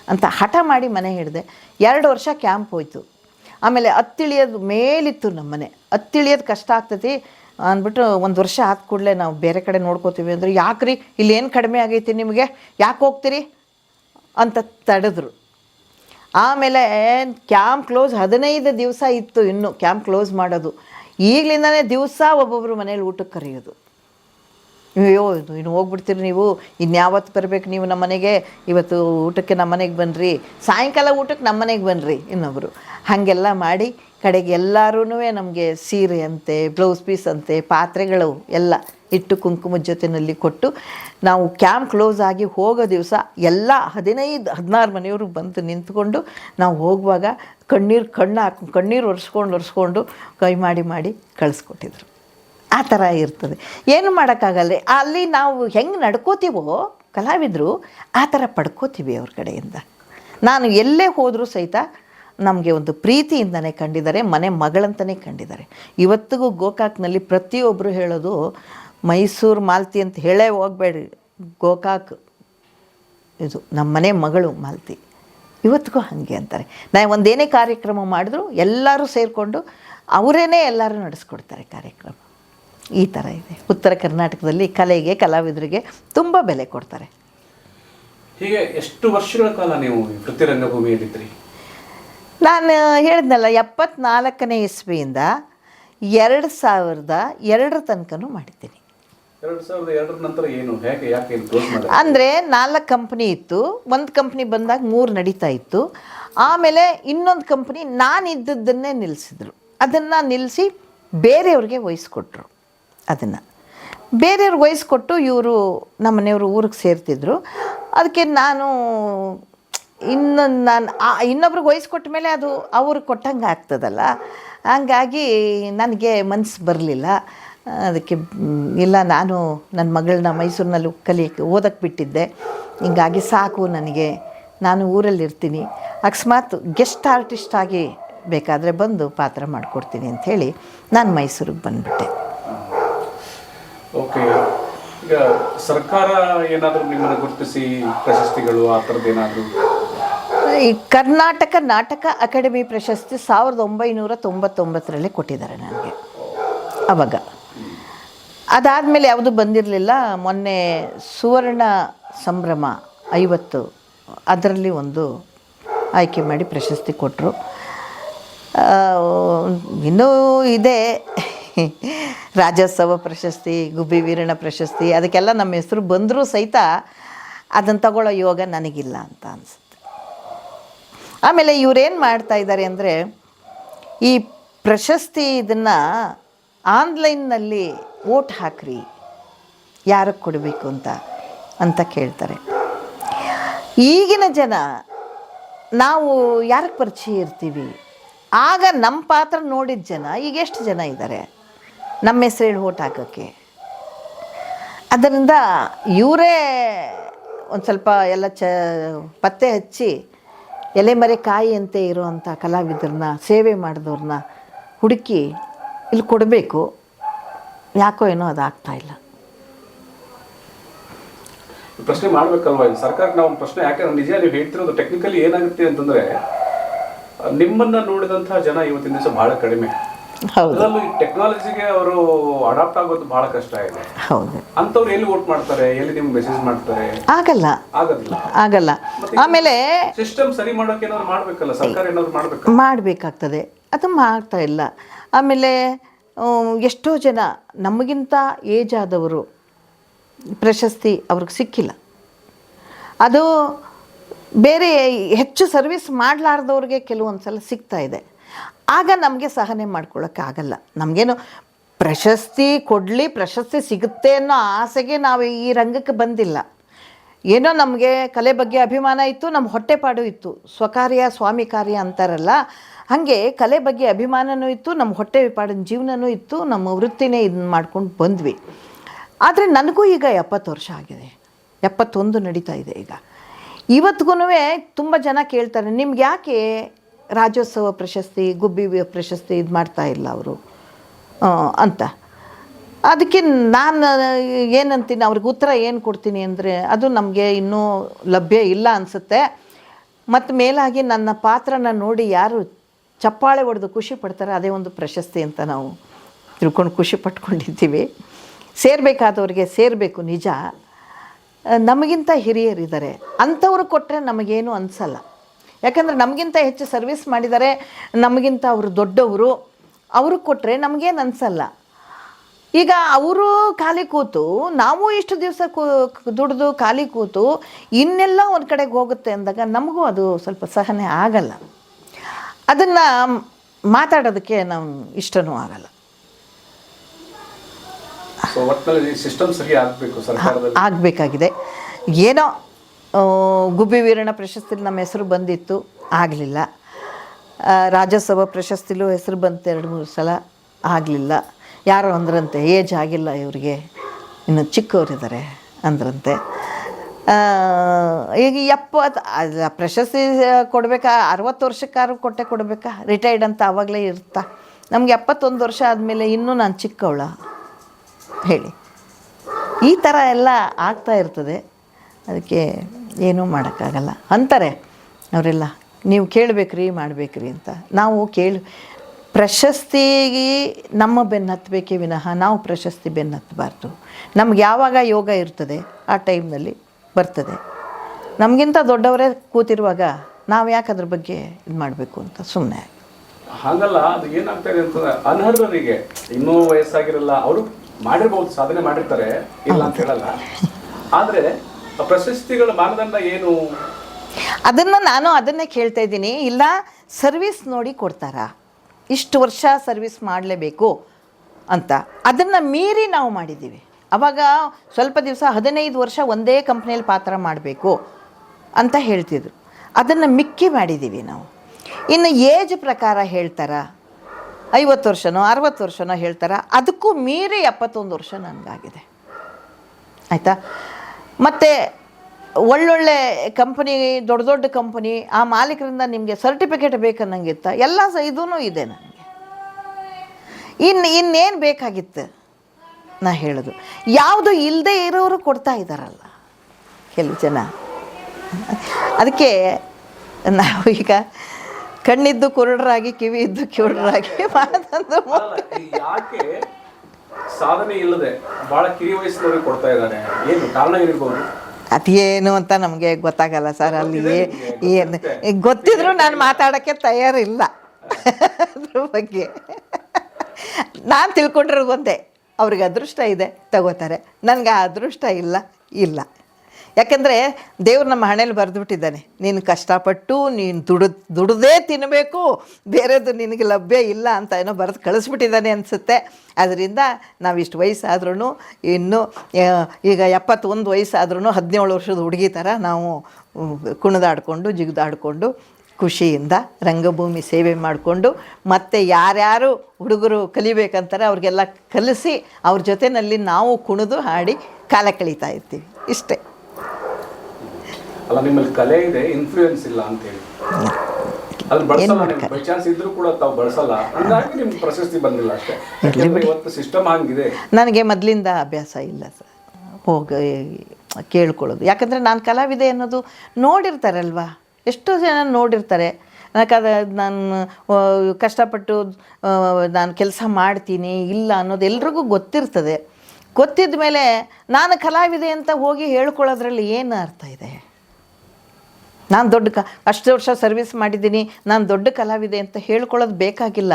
Speaker 1: ಅಂತ ಹಠ ಮಾಡಿ ಮನೆ ಹಿಡಿದೆ. ಎರಡು ವರ್ಷ ಕ್ಯಾಂಪ್ ಹೋಯ್ತು. ಆಮೇಲೆ ಹತ್ತಿಳಿಯೋದು ಮೇಲಿತ್ತು ನಮ್ಮ ಮನೆ ಹತ್ತಿಳಿಯೋದು ಕಷ್ಟ ಆಗ್ತೈತಿ. ಅಂದ್ಬಿಟ್ಟು ಒಂದು ವರ್ಷ ಆದ ಕೂಡಲೇ ನಾವು ಬೇರೆ ಕಡೆ ನೋಡ್ಕೋತೀವಿ ಅಂದರೆ, ಯಾಕ್ರಿ? ಇಲ್ಲಿ ಏನು ಕಡಿಮೆ ಆಗೈತಿ ನಿಮಗೆ? ಯಾಕೆ ಹೋಗ್ತೀರಿ? ಅಂತ ತಡೆದ್ರು. ಆಮೇಲೆ ಕ್ಯಾಂಪ್ ಕ್ಲೋಸ್ ಹದಿನೈದು ದಿವಸ ಇತ್ತು ಇನ್ನು ಕ್ಯಾಂಪ್ ಕ್ಲೋಸ್ ಮಾಡೋದು. ಈಗಲಿಂದನೇ ದಿವಸ ಒಬ್ಬೊಬ್ಬರು ಮನೇಲಿ ಊಟಕ್ಕೆ ಕರೆಯೋದು. ಅಯ್ಯೋ ಇನ್ನು ಹೋಗ್ಬಿಡ್ತೀರಿ, ನೀವು ಇನ್ಯಾವತ್ತು ಬರಬೇಕು, ನೀವು ನಮ್ಮ ಮನೆಗೆ, ಇವತ್ತು ಊಟಕ್ಕೆ ನಮ್ಮ ಮನೆಗೆ ಬನ್ನಿರಿ ಸಾಯಂಕಾಲ ಊಟಕ್ಕೆ ನಮ್ಮ ಮನೆಗೆ ಬನ್ನಿರಿ ಇನ್ನೊಬ್ಬರು ಹಾಗೆಲ್ಲ ಮಾಡಿ, ಕಡೆಗೆ ಎಲ್ಲರೂ ನಮಗೆ ಸೀರೆ ಅಂತೆ ಬ್ಲೌಸ್ ಪೀಸ್ ಅಂತೆ, ಪಾತ್ರೆಗಳು ಎಲ್ಲ ಇಟ್ಟು ಕುಂಕುಮದ ಜೊತೆಯಲ್ಲಿ ಕೊಟ್ಟು, ನಾವು ಕ್ಯಾಂಪ್ ಕ್ಲೋಸ್ ಆಗಿ ಹೋಗೋ ದಿವಸ ಎಲ್ಲ ಹದಿನೈದು, ಹದಿನಾರು ಮನೆಯವರು ಬಂದು ನಿಂತ್ಕೊಂಡು ನಾವು ಹೋಗುವಾಗ ಕಣ್ಣೀರು ಕಣ್ಣು ಹಾಕೊಂಡು ಕಣ್ಣೀರು ಒರೆಸ್ಕೊಂಡು ಒರೆಸ್ಕೊಂಡು ಕೈ ಮಾಡಿ ಮಾಡಿ ಕಳಿಸ್ಕೊಟ್ಟಿದ್ರು. ಆ ಥರ ಇರ್ತದೆ. ಏನು ಮಾಡೋಕ್ಕಾಗಲ್ಲ ಅಲ್ಲಿ ನಾವು ಹೆಂಗೆ ನಡ್ಕೋತೀವೋ ಕಲಾವಿದರು ಆ ಥರ ಪಡ್ಕೋತೀವಿ ಅವ್ರ ಕಡೆಯಿಂದ. ನಾನು ಎಲ್ಲೇ ಹೋದರೂ ಸಹಿತ ನಮಗೆ ಒಂದು ಪ್ರೀತಿಯಿಂದನೇ ಕಂಡಿದ್ದಾರೆ, ಮನೆ ಮಗಳಂತಲೇ ಕಂಡಿದ್ದಾರೆ. ಇವತ್ತಿಗೂ ಗೋಕಾಕ್ನಲ್ಲಿ ಪ್ರತಿಯೊಬ್ಬರು ಹೇಳೋದು, ಮೈಸೂರು ಮಾಲ್ತಿ ಅಂತ ಹೇಳೇ ಹೋಗಬೇಡಿ, ಗೋಕಾಕ್ ಇದು ನಮ್ಮ ಮನೆ ಮಗಳು ಮಾಲ್ತಿ. ಇವತ್ತಿಗೂ ಹಾಗೆ ಅಂತಾರೆ. ನಾನು ಒಂದೇನೇ ಕಾರ್ಯಕ್ರಮ ಮಾಡಿದ್ರು ಎಲ್ಲರೂ ಸೇರಿಕೊಂಡು, ಅವರೇನೇ ಎಲ್ಲರೂ ನಡೆಸ್ಕೊಡ್ತಾರೆ ಕಾರ್ಯಕ್ರಮ. ಈ ಥರ ಇದೆ. ಉತ್ತರ ಕರ್ನಾಟಕದಲ್ಲಿ ಕಲೆಗೆ ಕಲಾವಿದರಿಗೆ ತುಂಬ ಬೆಲೆ ಕೊಡ್ತಾರೆ.
Speaker 2: ಹೀಗೆ ಎಷ್ಟು ವರ್ಷಗಳ ಕಾಲ ನೀವು ವೃತ್ತಿ ರಂಗಭೂಮಿಯಲ್ಲಿದ್ರಿ
Speaker 1: ನಾನು ಹೇಳಿದ್ನಲ್ಲ ಎಪ್ಪತ್ನಾಲ್ಕನೇ ಇಸ್ವಿಯಿಂದ ಎರಡು ಸಾವಿರದ ಎರಡರ ತನಕನೂ ಮಾಡಿದ್ದೀನಿ.
Speaker 2: ಎರಡು ಸಾವಿರದ ಎರಡರ ನಂತರ ಏನು ಹೇಗೆ ಯಾಕೆ ಕ್ಲೋಸ್ ಮಾಡಿದ್ರೆ?
Speaker 1: ಅಂದರೆ ನಾಲ್ಕು ಕಂಪ್ನಿ ಇತ್ತು. ಒಂದು ಕಂಪ್ನಿ ಬಂದಾಗ ಮೂರು ನಡೀತಾ ಇತ್ತು. ಆಮೇಲೆ ಇನ್ನೊಂದು ಕಂಪ್ನಿ ನಾನು ಇದ್ದದ್ದನ್ನೇ ನಿಲ್ಲಿಸಿದ್ರು ಅದನ್ನು ನಿಲ್ಲಿಸಿ ಬೇರೆಯವ್ರಿಗೆ ವಹಿಸ್ಕೊಟ್ರು. ಅದನ್ನು. ಬೇರೆಯವ್ರಿಗೆ ವಹಿಸ್ಕೊಟ್ಟು ಇವರು ನಮ್ಮ ಮನೆಯವರು ಊರಿಗೆ ಸೇರ್ತಿದ್ರು. ಅದಕ್ಕೆ ನಾನು ಇನ್ನೊಂದು ನಾನು ಇನ್ನೊಬ್ರಿಗೆ ವಹಿಸ್ಕೊಟ್ಟ ಮೇಲೆ ಅದು ಅವ್ರಿಗೆ ಕೊಟ್ಟಂಗೆ ಆಗ್ತದಲ್ಲ. ಹಂಗಾಗಿ ನನಗೆ ಮನಸ್ಸು ಬರಲಿಲ್ಲ. ಅದಕ್ಕೆ ಇಲ್ಲ, ನಾನು ನನ್ನ ಮಗಳನ್ನ ಮೈಸೂರಿನಲ್ಲಿ ಕಲಿಯಕ್ಕೆ ಓದಕ್ಕೆ ಬಿಟ್ಟಿದ್ದೆ. ಹಿಂಗಾಗಿ ಸಾಕು ನನಗೆ. ನಾನು ಊರಲ್ಲಿ ಇರ್ತೀನಿ. ಅಕಸ್ಮಾತ್ ಗೆಸ್ಟ್ ಆರ್ಟಿಸ್ಟ್ ಆಗಿ ಬೇಕಾದರೆ ಬಂದು ಪಾತ್ರ ಮಾಡಿಕೊಡ್ತೀನಿ ಅಂಥೇಳಿ ನಾನು ಮೈಸೂರಿಗೆ ಬಂದುಬಿಟ್ಟೆ.
Speaker 2: ಓಕೆ ಈಗ ಸರ್ಕಾರ ಏನಾದರೂ ನಿಮ್ಮನ್ನು ಗುರುತಿಸಿ ಪ್ರಶಸ್ತಿಗಳು ಆ
Speaker 1: ಈ ಕರ್ನಾಟಕ ನಾಟಕ ಅಕಾಡೆಮಿ ಪ್ರಶಸ್ತಿ ಸಾವಿರದ ಒಂಬೈನೂರ ತೊಂಬತ್ತೊಂಬತ್ತರಲ್ಲಿ ಕೊಟ್ಟಿದ್ದಾರೆ ನನಗೆ. ಅವಾಗ. ಅದಾದಮೇಲೆ ಯಾವುದು ಬಂದಿರಲಿಲ್ಲ. ಮೊನ್ನೆ ಸುವರ್ಣ ಸಂಭ್ರಮ ಐವತ್ತು, ಅದರಲ್ಲಿ ಒಂದು ಆಯ್ಕೆ ಮಾಡಿ ಪ್ರಶಸ್ತಿ ಕೊಟ್ಟರು ಇನ್ನೂ ಇದೆ. ರಾಜ್ಯೋತ್ಸವ ಪ್ರಶಸ್ತಿ, ಗುಬ್ಬಿ ವೀರಣ ಪ್ರಶಸ್ತಿ, ಅದಕ್ಕೆಲ್ಲ ನಮ್ಮ ಹೆಸರು ಬಂದರೂ ಸಹಿತ ಅದನ್ನು ತಗೊಳ್ಳೋ ಯೋಗ ನನಗಿಲ್ಲ ಅಂತ ಅನಿಸುತ್ತೆ. ಆಮೇಲೆ ಇವರೇನು ಮಾಡ್ತಾ ಇದ್ದಾರೆ ಅಂದರೆ, ಈ ಪ್ರಶಸ್ತಿ ಇದನ್ನು ಆನ್ಲೈನ್ನಲ್ಲಿ ವೋಟ್ ಹಾಕ್ರಿ, ಯಾರಿಗೆ ಕೊಡಬೇಕು ಅಂತ ಅಂತ ಕೇಳ್ತಾರೆ. ಈಗಿನ ಜನ, ನಾವು ಯಾರಿಗೆ ಪರಿಚಯ ಇರ್ತೀವಿ? ಆಗ ನಮ್ಮ ಪಾತ್ರ ನೋಡಿದ ಜನ, ಈಗ ಎಷ್ಟು ಜನ ಇದ್ದಾರೆ ನಮ್ಮ ಹೆಸರು ಹೇಳಿ ಓಟ್ ಹಾಕೋಕ್ಕೆ ಅದರಿಂದ ಇವರೇ ಒಂದು ಸ್ವಲ್ಪ ಎಲ್ಲ ಚ, ಪತ್ತೆ ಹಚ್ಚಿ ಎಲೆ ಮರೆ ಕಾಯಿಯಂತೆ ಇರುವಂಥ ಕಲಾವಿದರನ್ನ, ಸೇವೆ ಮಾಡಿದವ್ರನ್ನ ಹುಡುಕಿ ಇಲ್ಲಿ ಕೊಡಬೇಕು. ಯಾಕೋ ಏನೋ ಅದು ಆಗ್ತಾಯಿಲ್ಲ ಇಲ್ಲ.
Speaker 2: ಪ್ರಶ್ನೆ ಮಾಡ್ಬೇಕಲ್ವಾ? ಸರ್ಕಾರಕ್ಕೆ ನಾವು ಪ್ರಶ್ನೆ, ಯಾಕೆ ನಿಜ ನೀವು ಹೇಳ್ತಿರೋದು ಟೆಕ್ನಿಕಲಿ ಏನಾಗುತ್ತೆ ಅಂತಂದ್ರೆ, ನಿಮ್ಮನ್ನ ನೋಡಿದಂತಹ ಜನ ಇವತ್ತಿನ ದಿವಸ ಬಹಳ ಕಡಿಮೆ.
Speaker 1: ಹೌದು.
Speaker 2: ಟೆಕ್ನಾಲಜಿಗೆ ಅವರು ಅಡಾಪ್ಟ್ ಆಗೋದು ಬಹಳ ಕಷ್ಟ ಇದೆ.
Speaker 1: ಹೌದು.
Speaker 2: ಅಂತವ್ರು ಎಲ್ಲಿ ವೋಟ್ ಮಾಡ್ತಾರೆ? ಎಲ್ಲಿ ನಿಮ್ಗೆ ಮೆಸೇಜ್ ಮಾಡ್ತಾರೆ?
Speaker 1: ಆಗಲ್ಲ.
Speaker 2: ಆಗೋದಿಲ್ಲ
Speaker 1: ಆಗಲ್ಲ. ಆಮೇಲೆ
Speaker 2: ಸಿಸ್ಟಮ್ ಸರಿ ಮಾಡೋಕೆ ಏನಾದ್ರು ಮಾಡಬೇಕಲ್ಲ? ಸರ್ಕಾರ ಏನಾದ್ರು ಮಾಡಬೇಕು?
Speaker 1: ಮಾಡಬೇಕಾಗ್ತದೆ. ಅದು ಮಾಡ್ತಾ ಇಲ್ಲ. ಆಮೇಲೆ ಎಷ್ಟೋ ಜನ ನಮಗಿಂತ ಏಜ್ ಆದವರು ಪ್ರಶಸ್ತಿ ಅವ್ರಿಗೆ ಸಿಕ್ಕಿಲ್ಲ. ಅದು ಬೇರೆ ಹೆಚ್ಚು ಸರ್ವಿಸ್ ಮಾಡಲಾರ್ದವ್ರಿಗೆ ಕೆಲವೊಂದು ಸಲ ಸಿಗ್ತಾ ಇದೆ. ಆಗ ನಮಗೆ ಸಹನೆ ಮಾಡ್ಕೊಳ್ಳೋಕ್ಕಾಗಲ್ಲ ನಮಗೇನು ಪ್ರಶಸ್ತಿ ಕೊಡಲಿ, ಪ್ರಶಸ್ತಿ ಸಿಗುತ್ತೆ ಅನ್ನೋ ಆಸೆಗೆ ನಾವು ಈ ರಂಗಕ್ಕೆ ಬಂದಿಲ್ಲ. ಏನೋ ನಮಗೆ ಕಲೆ ಬಗ್ಗೆ ಅಭಿಮಾನ ಇತ್ತು ನಮ್ಮ ಹೊಟ್ಟೆಪಾಡು ಇತ್ತು. ಸ್ವಕಾರ್ಯ, ಸ್ವಾಮಿ ಕಾರ್ಯ ಅಂತಾರಲ್ಲ, ಹಾಗೆ ಕಲೆ ಬಗ್ಗೆ ಅಭಿಮಾನನೂ ಇತ್ತು ನಮ್ಮ ಹೊಟ್ಟೆ ಪಾಡಿನ ಜೀವನನೂ ಇತ್ತು, ನಮ್ಮ ವೃತ್ತಿನೇ ಇದನ್ನ ಮಾಡ್ಕೊಂಡು ಬಂದ್ವಿ. ಆದರೆ ನನಗೂ ಈಗ ಎಪ್ಪತ್ತು ವರ್ಷ ಆಗಿದೆ. ಎಪ್ಪತ್ತೊಂದು ನಡೀತಾ ಇದೆ ಈಗ. ಇವತ್ತಿಗೂ ತುಂಬ ಜನ ಕೇಳ್ತಾರೆ ನಿಮ್ಗೆ ಯಾಕೆ ರಾಜ್ಯೋತ್ಸವ ಪ್ರಶಸ್ತಿ, ಗುಬ್ಬಿ ಪ್ರಶಸ್ತಿ ಇದು ಮಾಡ್ತಾ ಇಲ್ಲ ಅವರು. ಅಂತ. ಅದಕ್ಕೆ ನಾನು ಏನಂತೀನಿ, ಅವ್ರಿಗೆ ಉತ್ತರ ಏನು ಕೊಡ್ತೀನಿ ಅಂದರೆ, ಅದು ನಮಗೆ ಇನ್ನೂ ಲಭ್ಯ ಇಲ್ಲ ಅನಿಸುತ್ತೆ. ಮತ್ತು ಮೇಲಾಗಿ ನನ್ನ ಪಾತ್ರನ ನೋಡಿ ಯಾರು ಚಪ್ಪಾಳೆ ಹೊಡೆದು ಖುಷಿ ಪಡ್ತಾರೆ ಅದೇ ಒಂದು ಪ್ರಶಸ್ತಿ ಅಂತ ನಾವು ತಿಳ್ಕೊಂಡು ಖುಷಿ ಪಟ್ಕೊಂಡಿದ್ದೀವಿ. ಸೇರಬೇಕಾದವ್ರಿಗೆ ಸೇರಬೇಕು ನಿಜ. ನಮಗಿಂತ ಹಿರಿಯರಿದ್ದಾರೆ. ಅಂಥವ್ರು ಕೊಟ್ಟರೆ ನಮಗೇನು ಅನಿಸಲ್ಲ. ಯಾಕಂದರೆ ನಮಗಿಂತ ಹೆಚ್ಚು ಸರ್ವಿಸ್ ಮಾಡಿದ್ದಾರೆ ನಮಗಿಂತ ಅವರು ದೊಡ್ಡವರು ಅವರು ಕೊಟ್ಟರೆ ನಮಗೇನು ಅನಿಸಲ್ಲ. ಈಗ ಅವರು ಖಾಲಿ ಕೂತು ನಾವು ಇಷ್ಟು ದಿವಸ ಕೂ ದುಡಿದು ಖಾಲಿ ಕೂತು ಇನ್ನೆಲ್ಲ ಒಂದು ಕಡೆಗೆ ಹೋಗುತ್ತೆ ಅಂದಾಗ ನಮಗೂ ಅದು ಸ್ವಲ್ಪ ಸಹನೆ ಆಗಲ್ಲ. ಅದನ್ನು ಮಾತಾಡೋದಕ್ಕೆ ನಾವು ಇಷ್ಟನೂ ಆಗಲ್ಲ. ಆಗಬೇಕಾಗಿದೆ. ಏನೋ ಗುಬ್ಬಿ ವೀರಣ್ಣ ಪ್ರಶಸ್ತಿಲಿ ನಮ್ಮ ಹೆಸರು ಬಂದಿತ್ತು. ಆಗಲಿಲ್ಲ. ರಾಜ್ಯಸಭಾ ಪ್ರಶಸ್ತಿಲೂ ಹೆಸರು ಬಂತು ಎರಡು ಮೂರು ಸಲ. ಆಗಲಿಲ್ಲ. ಯಾರು ಅಂದ್ರಂತೆ, ಏಜ್ ಆಗಿಲ್ಲ ಇವರಿಗೆ. ಇನ್ನು ಚಿಕ್ಕವರಿದ್ದಾರೆ ಅಂದ್ರಂತೆ. ಈಗ ಎಪ್ಪತ್ತು ಪ್ರಶಸ್ತಿ ಕೊಡಬೇಕಾ? ಅರವತ್ತು ವರ್ಷಕ್ಕಾರು ಕೊಟ್ಟೆ ಕೊಡಬೇಕಾ? ರಿಟೈರ್ಡ್ ಅಂತ ಆವಾಗಲೇ ಇರ್ತಾ. ನಮಗೆ ಎಪ್ಪತ್ತೊಂದು ವರ್ಷ ಆದಮೇಲೆ ಇನ್ನೂ ನಾನು ಚಿಕ್ಕವಳ. ಹೇಳಿ. ಈ ಥರ ಎಲ್ಲ ಆಗ್ತಾ ಇರ್ತದೆ. ಅದಕ್ಕೆ ಏನೂ ಮಾಡೋಕ್ಕಾಗಲ್ಲ. ಅಂತಾರೆ ಅವರೆಲ್ಲ ನೀವು ಕೇಳಬೇಕ್ರಿ ಮಾಡಬೇಕ್ರಿ ಅಂತ. ನಾವು ಕೇಳಿ ಪ್ರಶಸ್ತಿಗೆ ನಮ್ಮ ಬೆನ್ನು ಹತ್ತಬೇಕೇ ವಿನಃ ನಾವು ಪ್ರಶಸ್ತಿ ಬೆನ್ನು ಹತ್ತಬಾರ್ದು ನಮ್ಗೆ ಯಾವಾಗ ಯೋಗ ಇರ್ತದೆ ಆ ಟೈಮ್ನಲ್ಲಿ ಬರ್ತದೆ. ನಮಗಿಂತ ದೊಡ್ಡವರೇ ಕೂತಿರುವಾಗ ನಾವು ಯಾಕೆ ಅದ್ರ ಬಗ್ಗೆ ಇದು ಮಾಡಬೇಕು ಅಂತ ಸುಮ್ಮನೆ
Speaker 2: ಹಾಗಲ್ಲ ಅದು ಏನಾಗ್ತಾ ಇದೆ ಅಂತಂದ್ರೆ ಅನರ್ಹರಿಗೆ ಇನ್ನೂ ವಯಸ್ಸಾಗಿರಲ್ಲ ಅವರು ಮಾಡಿರ್ಬೋದು ಸಾಧನೆ ಮಾಡಿರ್ತಾರೆ ಇಲ್ಲ ಅಂತ ಹೇಳಲ್ಲ. ಆದ್ರೆ ಪ್ರಶಸ್ತಿಗಳ ಮಾನದಂಡ ಏನು?
Speaker 1: ಅದನ್ನ ನಾನು ಅದನ್ನೇ ಕೇಳ್ತಾ ಇದ್ದೀನಿ. ಇಲ್ಲ ಸರ್ವಿಸ್ ನೋಡಿ ಕೊಡ್ತಾರಾ? ಇಷ್ಟು ವರ್ಷ ಸರ್ವಿಸ್ ಮಾಡಲೇಬೇಕು ಅಂತ. ಅದನ್ನು ಮೀರಿ ನಾವು ಮಾಡಿದ್ದೀವಿ. ಅವಾಗ ಸ್ವಲ್ಪ ದಿವಸ ಹದಿನೈದು ವರ್ಷ ಒಂದೇ ಕಂಪ್ನಿಯಲ್ಲಿ ಪಾತ್ರ ಮಾಡಬೇಕು ಅಂತ ಹೇಳ್ತಿದ್ರು. ಅದನ್ನು ಮಿಕ್ಕಿ ಮಾಡಿದ್ದೀವಿ ನಾವು. ಇನ್ನು ಏಜ್ ಪ್ರಕಾರ ಹೇಳ್ತಾರಾ? ಐವತ್ತು ವರ್ಷನೋ, ಅರವತ್ತು ವರ್ಷನೋ ಹೇಳ್ತಾರಾ? ಅದಕ್ಕೂ ಮೀರಿ ಎಪ್ಪತ್ತೊಂದು ವರ್ಷ ನನಗಾಗಿದೆ. ಆಯಿತಾ? ಮತ್ತು ಒಳ್ಳೊಳ್ಳೆ ಕಂಪನಿ ದೊಡ್ಡ ದೊಡ್ಡ ಕಂಪನಿ ಆ ಮಾಲೀಕರಿಂದ ನಿಮಗೆ ಸರ್ಟಿಫಿಕೇಟ್ ಬೇಕನ್ನಂಗಿತ್ತ ಎಲ್ಲ ಸ ಇದೂ ಇದೆ ನನಗೆ. ಇನ್ನು ಇನ್ನೇನು ಬೇಕಾಗಿತ್ತು? ನಾ ಹೇಳೋದು. ಯಾವುದು ಇಲ್ಲದೆ ಇರೋರು ಕೊಡ್ತಾ ಇದ್ದಾರಲ್ಲ ಕೆಲವು ಜನ. ಅದಕ್ಕೆ ನಾವು ಈಗ ಕಣ್ಣಿದ್ದು ಕುರುಡರಾಗಿ ಕಿವಿ ಇದ್ದು ಕಿವುಡರಾಗಿ ಮಾತಂದು
Speaker 2: ಸಾಧನೆ ಇಲ್ಲದೆ ಬಹಳ ಕಿರಿ ವಯಸ್ಸಿನವ್ರಿಗೆ ಕೊಡ್ತಾ ಇದ್ದಾನೆ. ಏನು ಕಾರಣ ಏನಿರ್ಬೋದು?
Speaker 1: ಅದೇನು ಅಂತ ನಮಗೆ ಗೊತ್ತಾಗಲ್ಲ ಸರ್. ಅಲ್ಲಿ ಏನು ಗೊತ್ತಿದ್ರು ನಾನು ಮಾತಾಡೋಕ್ಕೆ ತಯಾರಿಲ್ಲ. ಅದ್ರ ಬಗ್ಗೆ. ನಾನು ತಿಳ್ಕೊಂಡಿರೋದು ಒಂದೇ. ಅವ್ರಿಗೆ ಅದೃಷ್ಟ ಇದೆ ತಗೋತಾರೆ. ನನಗೆ ಆ ಅದೃಷ್ಟ ಇಲ್ಲ ಇಲ್ಲ. ಯಾಕೆಂದರೆ ದೇವ್ರು ನಮ್ಮ ಹಣೆಯಲ್ಲಿ ಬರೆದುಬಿಟ್ಟಿದ್ದಾನೆ. ನೀನು ಕಷ್ಟಪಟ್ಟು, ನೀನು ದುಡ್ದು, ದುಡ್ದೇ ತಿನ್ನಬೇಕು ಬೇರೆದು ನಿನಗೆ ಲಭ್ಯ ಇಲ್ಲ ಅಂತ ಏನೋ ಬರೆದು ಕಳಿಸ್ಬಿಟ್ಟಿದ್ದಾನೆ ಅನಿಸುತ್ತೆ. ಅದರಿಂದ ನಾವು ಇಷ್ಟು ವಯಸ್ಸಾದ್ರೂ ಇನ್ನು ಈಗ ಎಪ್ಪತ್ತೊಂದು ವಯಸ್ಸಾದ್ರೂ ಹದಿನೇಳು ವರ್ಷದ ಹುಡುಗಿ ಥರ ನಾವು ಕುಣಿದಾಡಿಕೊಂಡು, ಜಿಗಿದಾಡಿಕೊಂಡು, ಖುಷಿಯಿಂದ ರಂಗಭೂಮಿ ಸೇವೆ ಮಾಡಿಕೊಂಡು, ಮತ್ತು ಯಾರ್ಯಾರು ಹುಡುಗರು ಕಲಿಬೇಕಂತಾರೆ ಅವ್ರಿಗೆಲ್ಲ ಕಲಿಸಿ, ಅವ್ರ ಜೊತೆಯಲ್ಲಿ ನಾವು ಕುಣಿದು ಹಾಡಿ ಕಾಲ ಕಳೀತಾ ಇರ್ತೀವಿ. ಇಷ್ಟೇ.
Speaker 2: ಅಲ್ಲ ನಿಮ್ಮಲ್ಲಿ ಕಲೆ ಇದೆ ಇನ್ಫ್ಲೂಯೆನ್ಸ್ ಇಲ್ಲ ಅಂತ ಹೇಳಿ. ಅದನ್ನ ಬಳಸಲ್ಲ ಬೈ ಚಾನ್ಸ್ ಇದ್ರೂ ಕೂಡ ತಾವು ಬಳಸಲ್ಲ. ಹಂಗಾಗಿ ನಿಮ್ಗೆ ಪ್ರಶಸ್ತಿ ಬಂದಿಲ್ಲ ಅಷ್ಟೇ. ಯಾಕಂದ್ರೆ ಇವತ್ತು ಸಿಸ್ಟಮ್ ಹಂಗಿದೆ.
Speaker 1: ನನಗೆ ಮೊದಲಿಂದ ಅಭ್ಯಾಸ ಇಲ್ಲ ಸರ್. ಹೋಗಿ ಕೇಳ್ಕೊಳ್ಳೋದು. ಯಾಕಂದರೆ ನಾನು ಕಲಾವಿದೆ ಅನ್ನೋದು ನೋಡಿರ್ತಾರಲ್ವಾ? ಎಷ್ಟೋ ಜನ ನೋಡಿರ್ತಾರೆ. ಯಾಕಂದ್ರೆ ನಾನು ಕಷ್ಟಪಟ್ಟು ನಾನು ಕೆಲಸ ಮಾಡ್ತೀನಿ ಇಲ್ಲ ಅನ್ನೋದು ಎಲ್ರಿಗೂ ಗೊತ್ತಿರ್ತದೆ. ಗೊತ್ತಿದ್ದ ಮೇಲೆ ನಾನು ಕಲಾವಿದೆ ಅಂತ ಹೋಗಿ ಹೇಳ್ಕೊಳ್ಳೋದ್ರಲ್ಲಿ ಏನು ಅರ್ಥ ಇದೆ? ನಾನು ದೊಡ್ಡ ಕ, ಅಷ್ಟು ವರ್ಷ ಸರ್ವಿಸ್ ಮಾಡಿದ್ದೀನಿ, ನಾನು ದೊಡ್ಡ ಕಲಾವಿದೆ ಅಂತ ಹೇಳ್ಕೊಳ್ಳೋದು ಬೇಕಾಗಿಲ್ಲ.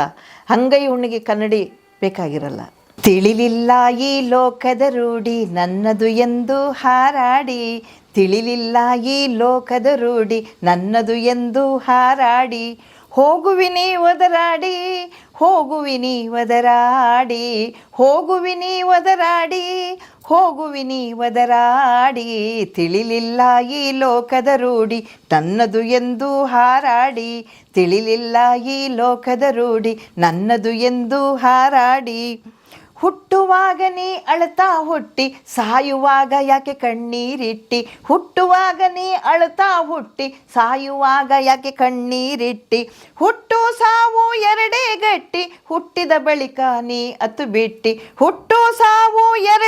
Speaker 1: ಹಂಗೈ ಹುಣ್ಣಿಗೆ ಕನ್ನಡಿ ಬೇಕಾಗಿರಲ್ಲ. ತಿಳಿಲಿಲ್ಲ ಈ ಲೋಕದ ರೂಢಿ, ನನ್ನದು ಎಂದು ಹಾರಾಡಿ. ತಿಳಿಲಿಲ್ಲ ಈ ಲೋಕದ ರೂಢಿ, ನನ್ನದು ಎಂದು ಹಾರಾಡಿ. ಹೋಗುವಿನಿ ಒದರಾಡಿ ಹೋಗುವಿನಿ ಒದರಾಡಿ. ಹೋಗುವಿನಿ ಒದರಾಡಿ ಹೋಗುವಿನಿ ವದರಾಡಿ, ತಿಳಿಲಿಲ್ಲ ಈ ಲೋಕದ ರೂಢಿ ತನ್ನದು ಎಂದು ಹಾರಾಡಿ, ತಿಳಿಲಿಲ್ಲ ಈ ಲೋಕದ ರೂಢಿ ನನ್ನದು ಎಂದು ಹಾರಾಡಿ. ಹುಟ್ಟುವಾಗ ನೀ ಅಳ್ತಾ ಹುಟ್ಟಿ, ಸಾಯುವಾಗ ಯಾಕೆ ಕಣ್ಣೀರಿಟ್ಟಿ? ಹುಟ್ಟುವಾಗ ನೀ ಅಳ್ತಾ ಹುಟ್ಟಿ, ಸಾಯುವಾಗ ಯಾಕೆ ಕಣ್ಣೀರಿಟ್ಟಿ? ಹುಟ್ಟು ಸಾವು ಎರಡೇ ಗಟ್ಟಿ, ಹುಟ್ಟಿದ ಬಳಿಕ ನೀ ಅತ್ತು ಬಿಟ್ಟಿ ಹುಟ್ಟು ಸಾವು ಎರಡೇ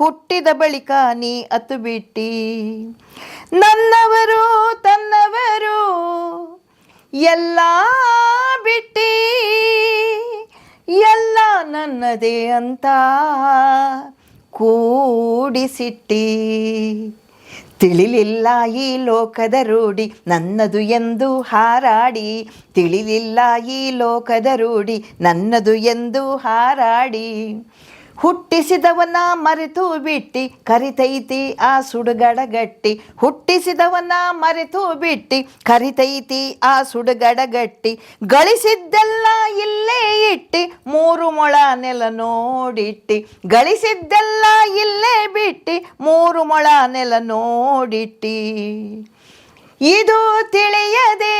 Speaker 1: ಹುಟ್ಟಿದ ಬಳಿಕ ನೀ ಅತ್ತು ಬಿಟ್ಟಿ ನನ್ನವರು ತನ್ನವರು ಎಲ್ಲ ಬಿಟ್ಟಿ. ಎಲ್ಲ ನನ್ನದೇ ಅಂತ ಕೂಡಿಸಿಟ್ಟಿ. ತಿಳಿಲಿಲ್ಲ ಈ ಲೋಕದ ರೂಢಿ ನನ್ನದು ಎಂದು ಹಾರಾಡಿ. ತಿಳಿಲಿಲ್ಲ ಈ ಲೋಕದ ರೂಢಿ ನನ್ನದು ಎಂದು ಹಾರಾಡಿ. ಹುಟ್ಟಿಸಿದವನ ಮರೆತು ಬಿಟ್ಟಿ, ಕರಿತೈತಿ ಆ ಸುಡುಗಡ ಗಟ್ಟಿ ಹುಟ್ಟಿಸಿದವನ ಮರೆತು ಬಿಟ್ಟಿ, ಕರಿತೈತಿ ಆ ಸುಡುಗಡ ಗಟ್ಟಿ ಗಳಿಸಿದ್ದೆಲ್ಲ ಇಲ್ಲೇ ಇಟ್ಟಿ, ಮೂರು ಮೊಳ ನೆಲ ನೋಡಿಟ್ಟಿ. ಗಳಿಸಿದ್ದೆಲ್ಲ ಇಲ್ಲೇ ಬಿಟ್ಟಿ, ಮೂರು ಮೊಳ ನೆಲ ನೋಡಿಟ್ಟಿ. ಇದು ತಿಳಿಯದೆ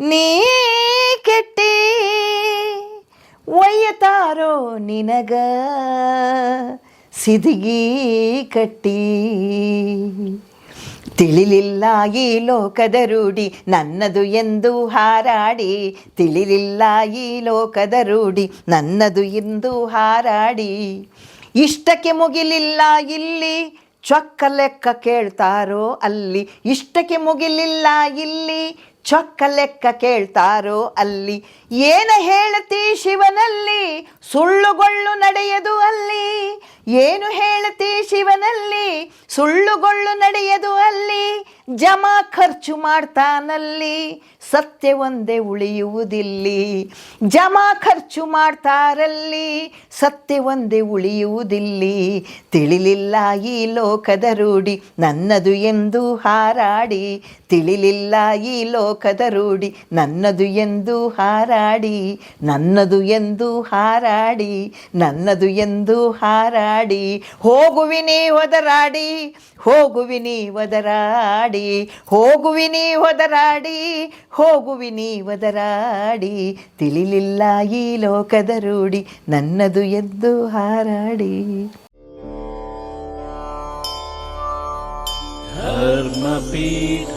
Speaker 1: ನೀ ಕೆಟ್ಟಿ. ಒಯ್ಯತಾರೋ ನಿನಗ? ಸಿದಿಗಿ ಕಟ್ಟಿ. ತಿಳಿಲಿಲ್ಲ ಈ ಲೋಕದ ರೂಢಿ ನನ್ನದು ಎಂದು ಹಾರಾಡಿ. ತಿಳಿಲಿಲ್ಲ ಈ ಲೋಕದ ರೂಢಿ ನನ್ನದು ಎಂದು ಹಾರಾಡಿ. ಇಷ್ಟಕ್ಕೆ ಮುಗಿಲಿಲ್ಲ ಇಲ್ಲಿ? ಚೊಕ್ಕ ಲೆಕ್ಕ ಕೇಳ್ತಾರೋ ಅಲ್ಲಿ? ಇಷ್ಟಕ್ಕೆ ಮುಗಿಲಿಲ್ಲ ಇಲ್ಲಿ? ಚೊಕ್ಕ ಲೆಕ್ಕ ಕೇಳ್ತಾರೋ ಅಲ್ಲಿ? ಏನ ಹೇಳತಿ ಶಿವನಲ್ಲಿ? ಸುಳ್ಳುಗೊಳ್ಳು ನಡೆಯದು ಅಲ್ಲಿ. ಏನು ಹೇಳತಿ ಶಿವನಲ್ಲಿ? ಸುಳ್ಳುಗೊಳ್ಳು ನಡೆಯದು ಅಲ್ಲಿ. ಜಮ ಖರ್ಚು ಮಾಡ್ತಾನಲ್ಲಿ. ಸತ್ಯ ಒಂದೇ ಉಳಿಯುವುದಿಲ್ಲಿ. ಜಮಾ ಖರ್ಚು ಮಾಡ್ತಾರಲ್ಲಿ. ಸತ್ಯ ಒಂದೇ ಉಳಿಯುವುದಿಲ್ಲಿ. ತಿಳಿಲಿಲ್ಲ ಈ ಲೋಕದ ರೂಢಿ. ನನ್ನದು ಎಂದು ಹಾರಾಡಿ. ತಿಳಿಲಿಲ್ಲ ಈ ಲೋಕದ ರೂಢಿ. ನನ್ನದು ಎಂದು ಹಾರಾಡಿ. ಹಾರಾಡಿ, ನನ್ನದು ಎಂದು ಹಾರಾಡಿ, ನನ್ನದು ಎಂದು ಹಾರಾಡಿ ಹೋಗುವಿನಿ ಒದರಾಡಿ ಹೋಗುವಿನಿ ಒದರಾಡಿ ಹೋಗುವಿನಿ ಒದರಾಡಿ ಹೋಗುವಿನಿ ಒದರಾಡಿ, ತಿಳಿಲಿಲ್ಲ ಈ ಲೋಕದ ರೂಢಿ, ನನ್ನದು ಎಂದು ಹಾರಾಡಿ.
Speaker 3: ಧರ್ಮಪೀಠ.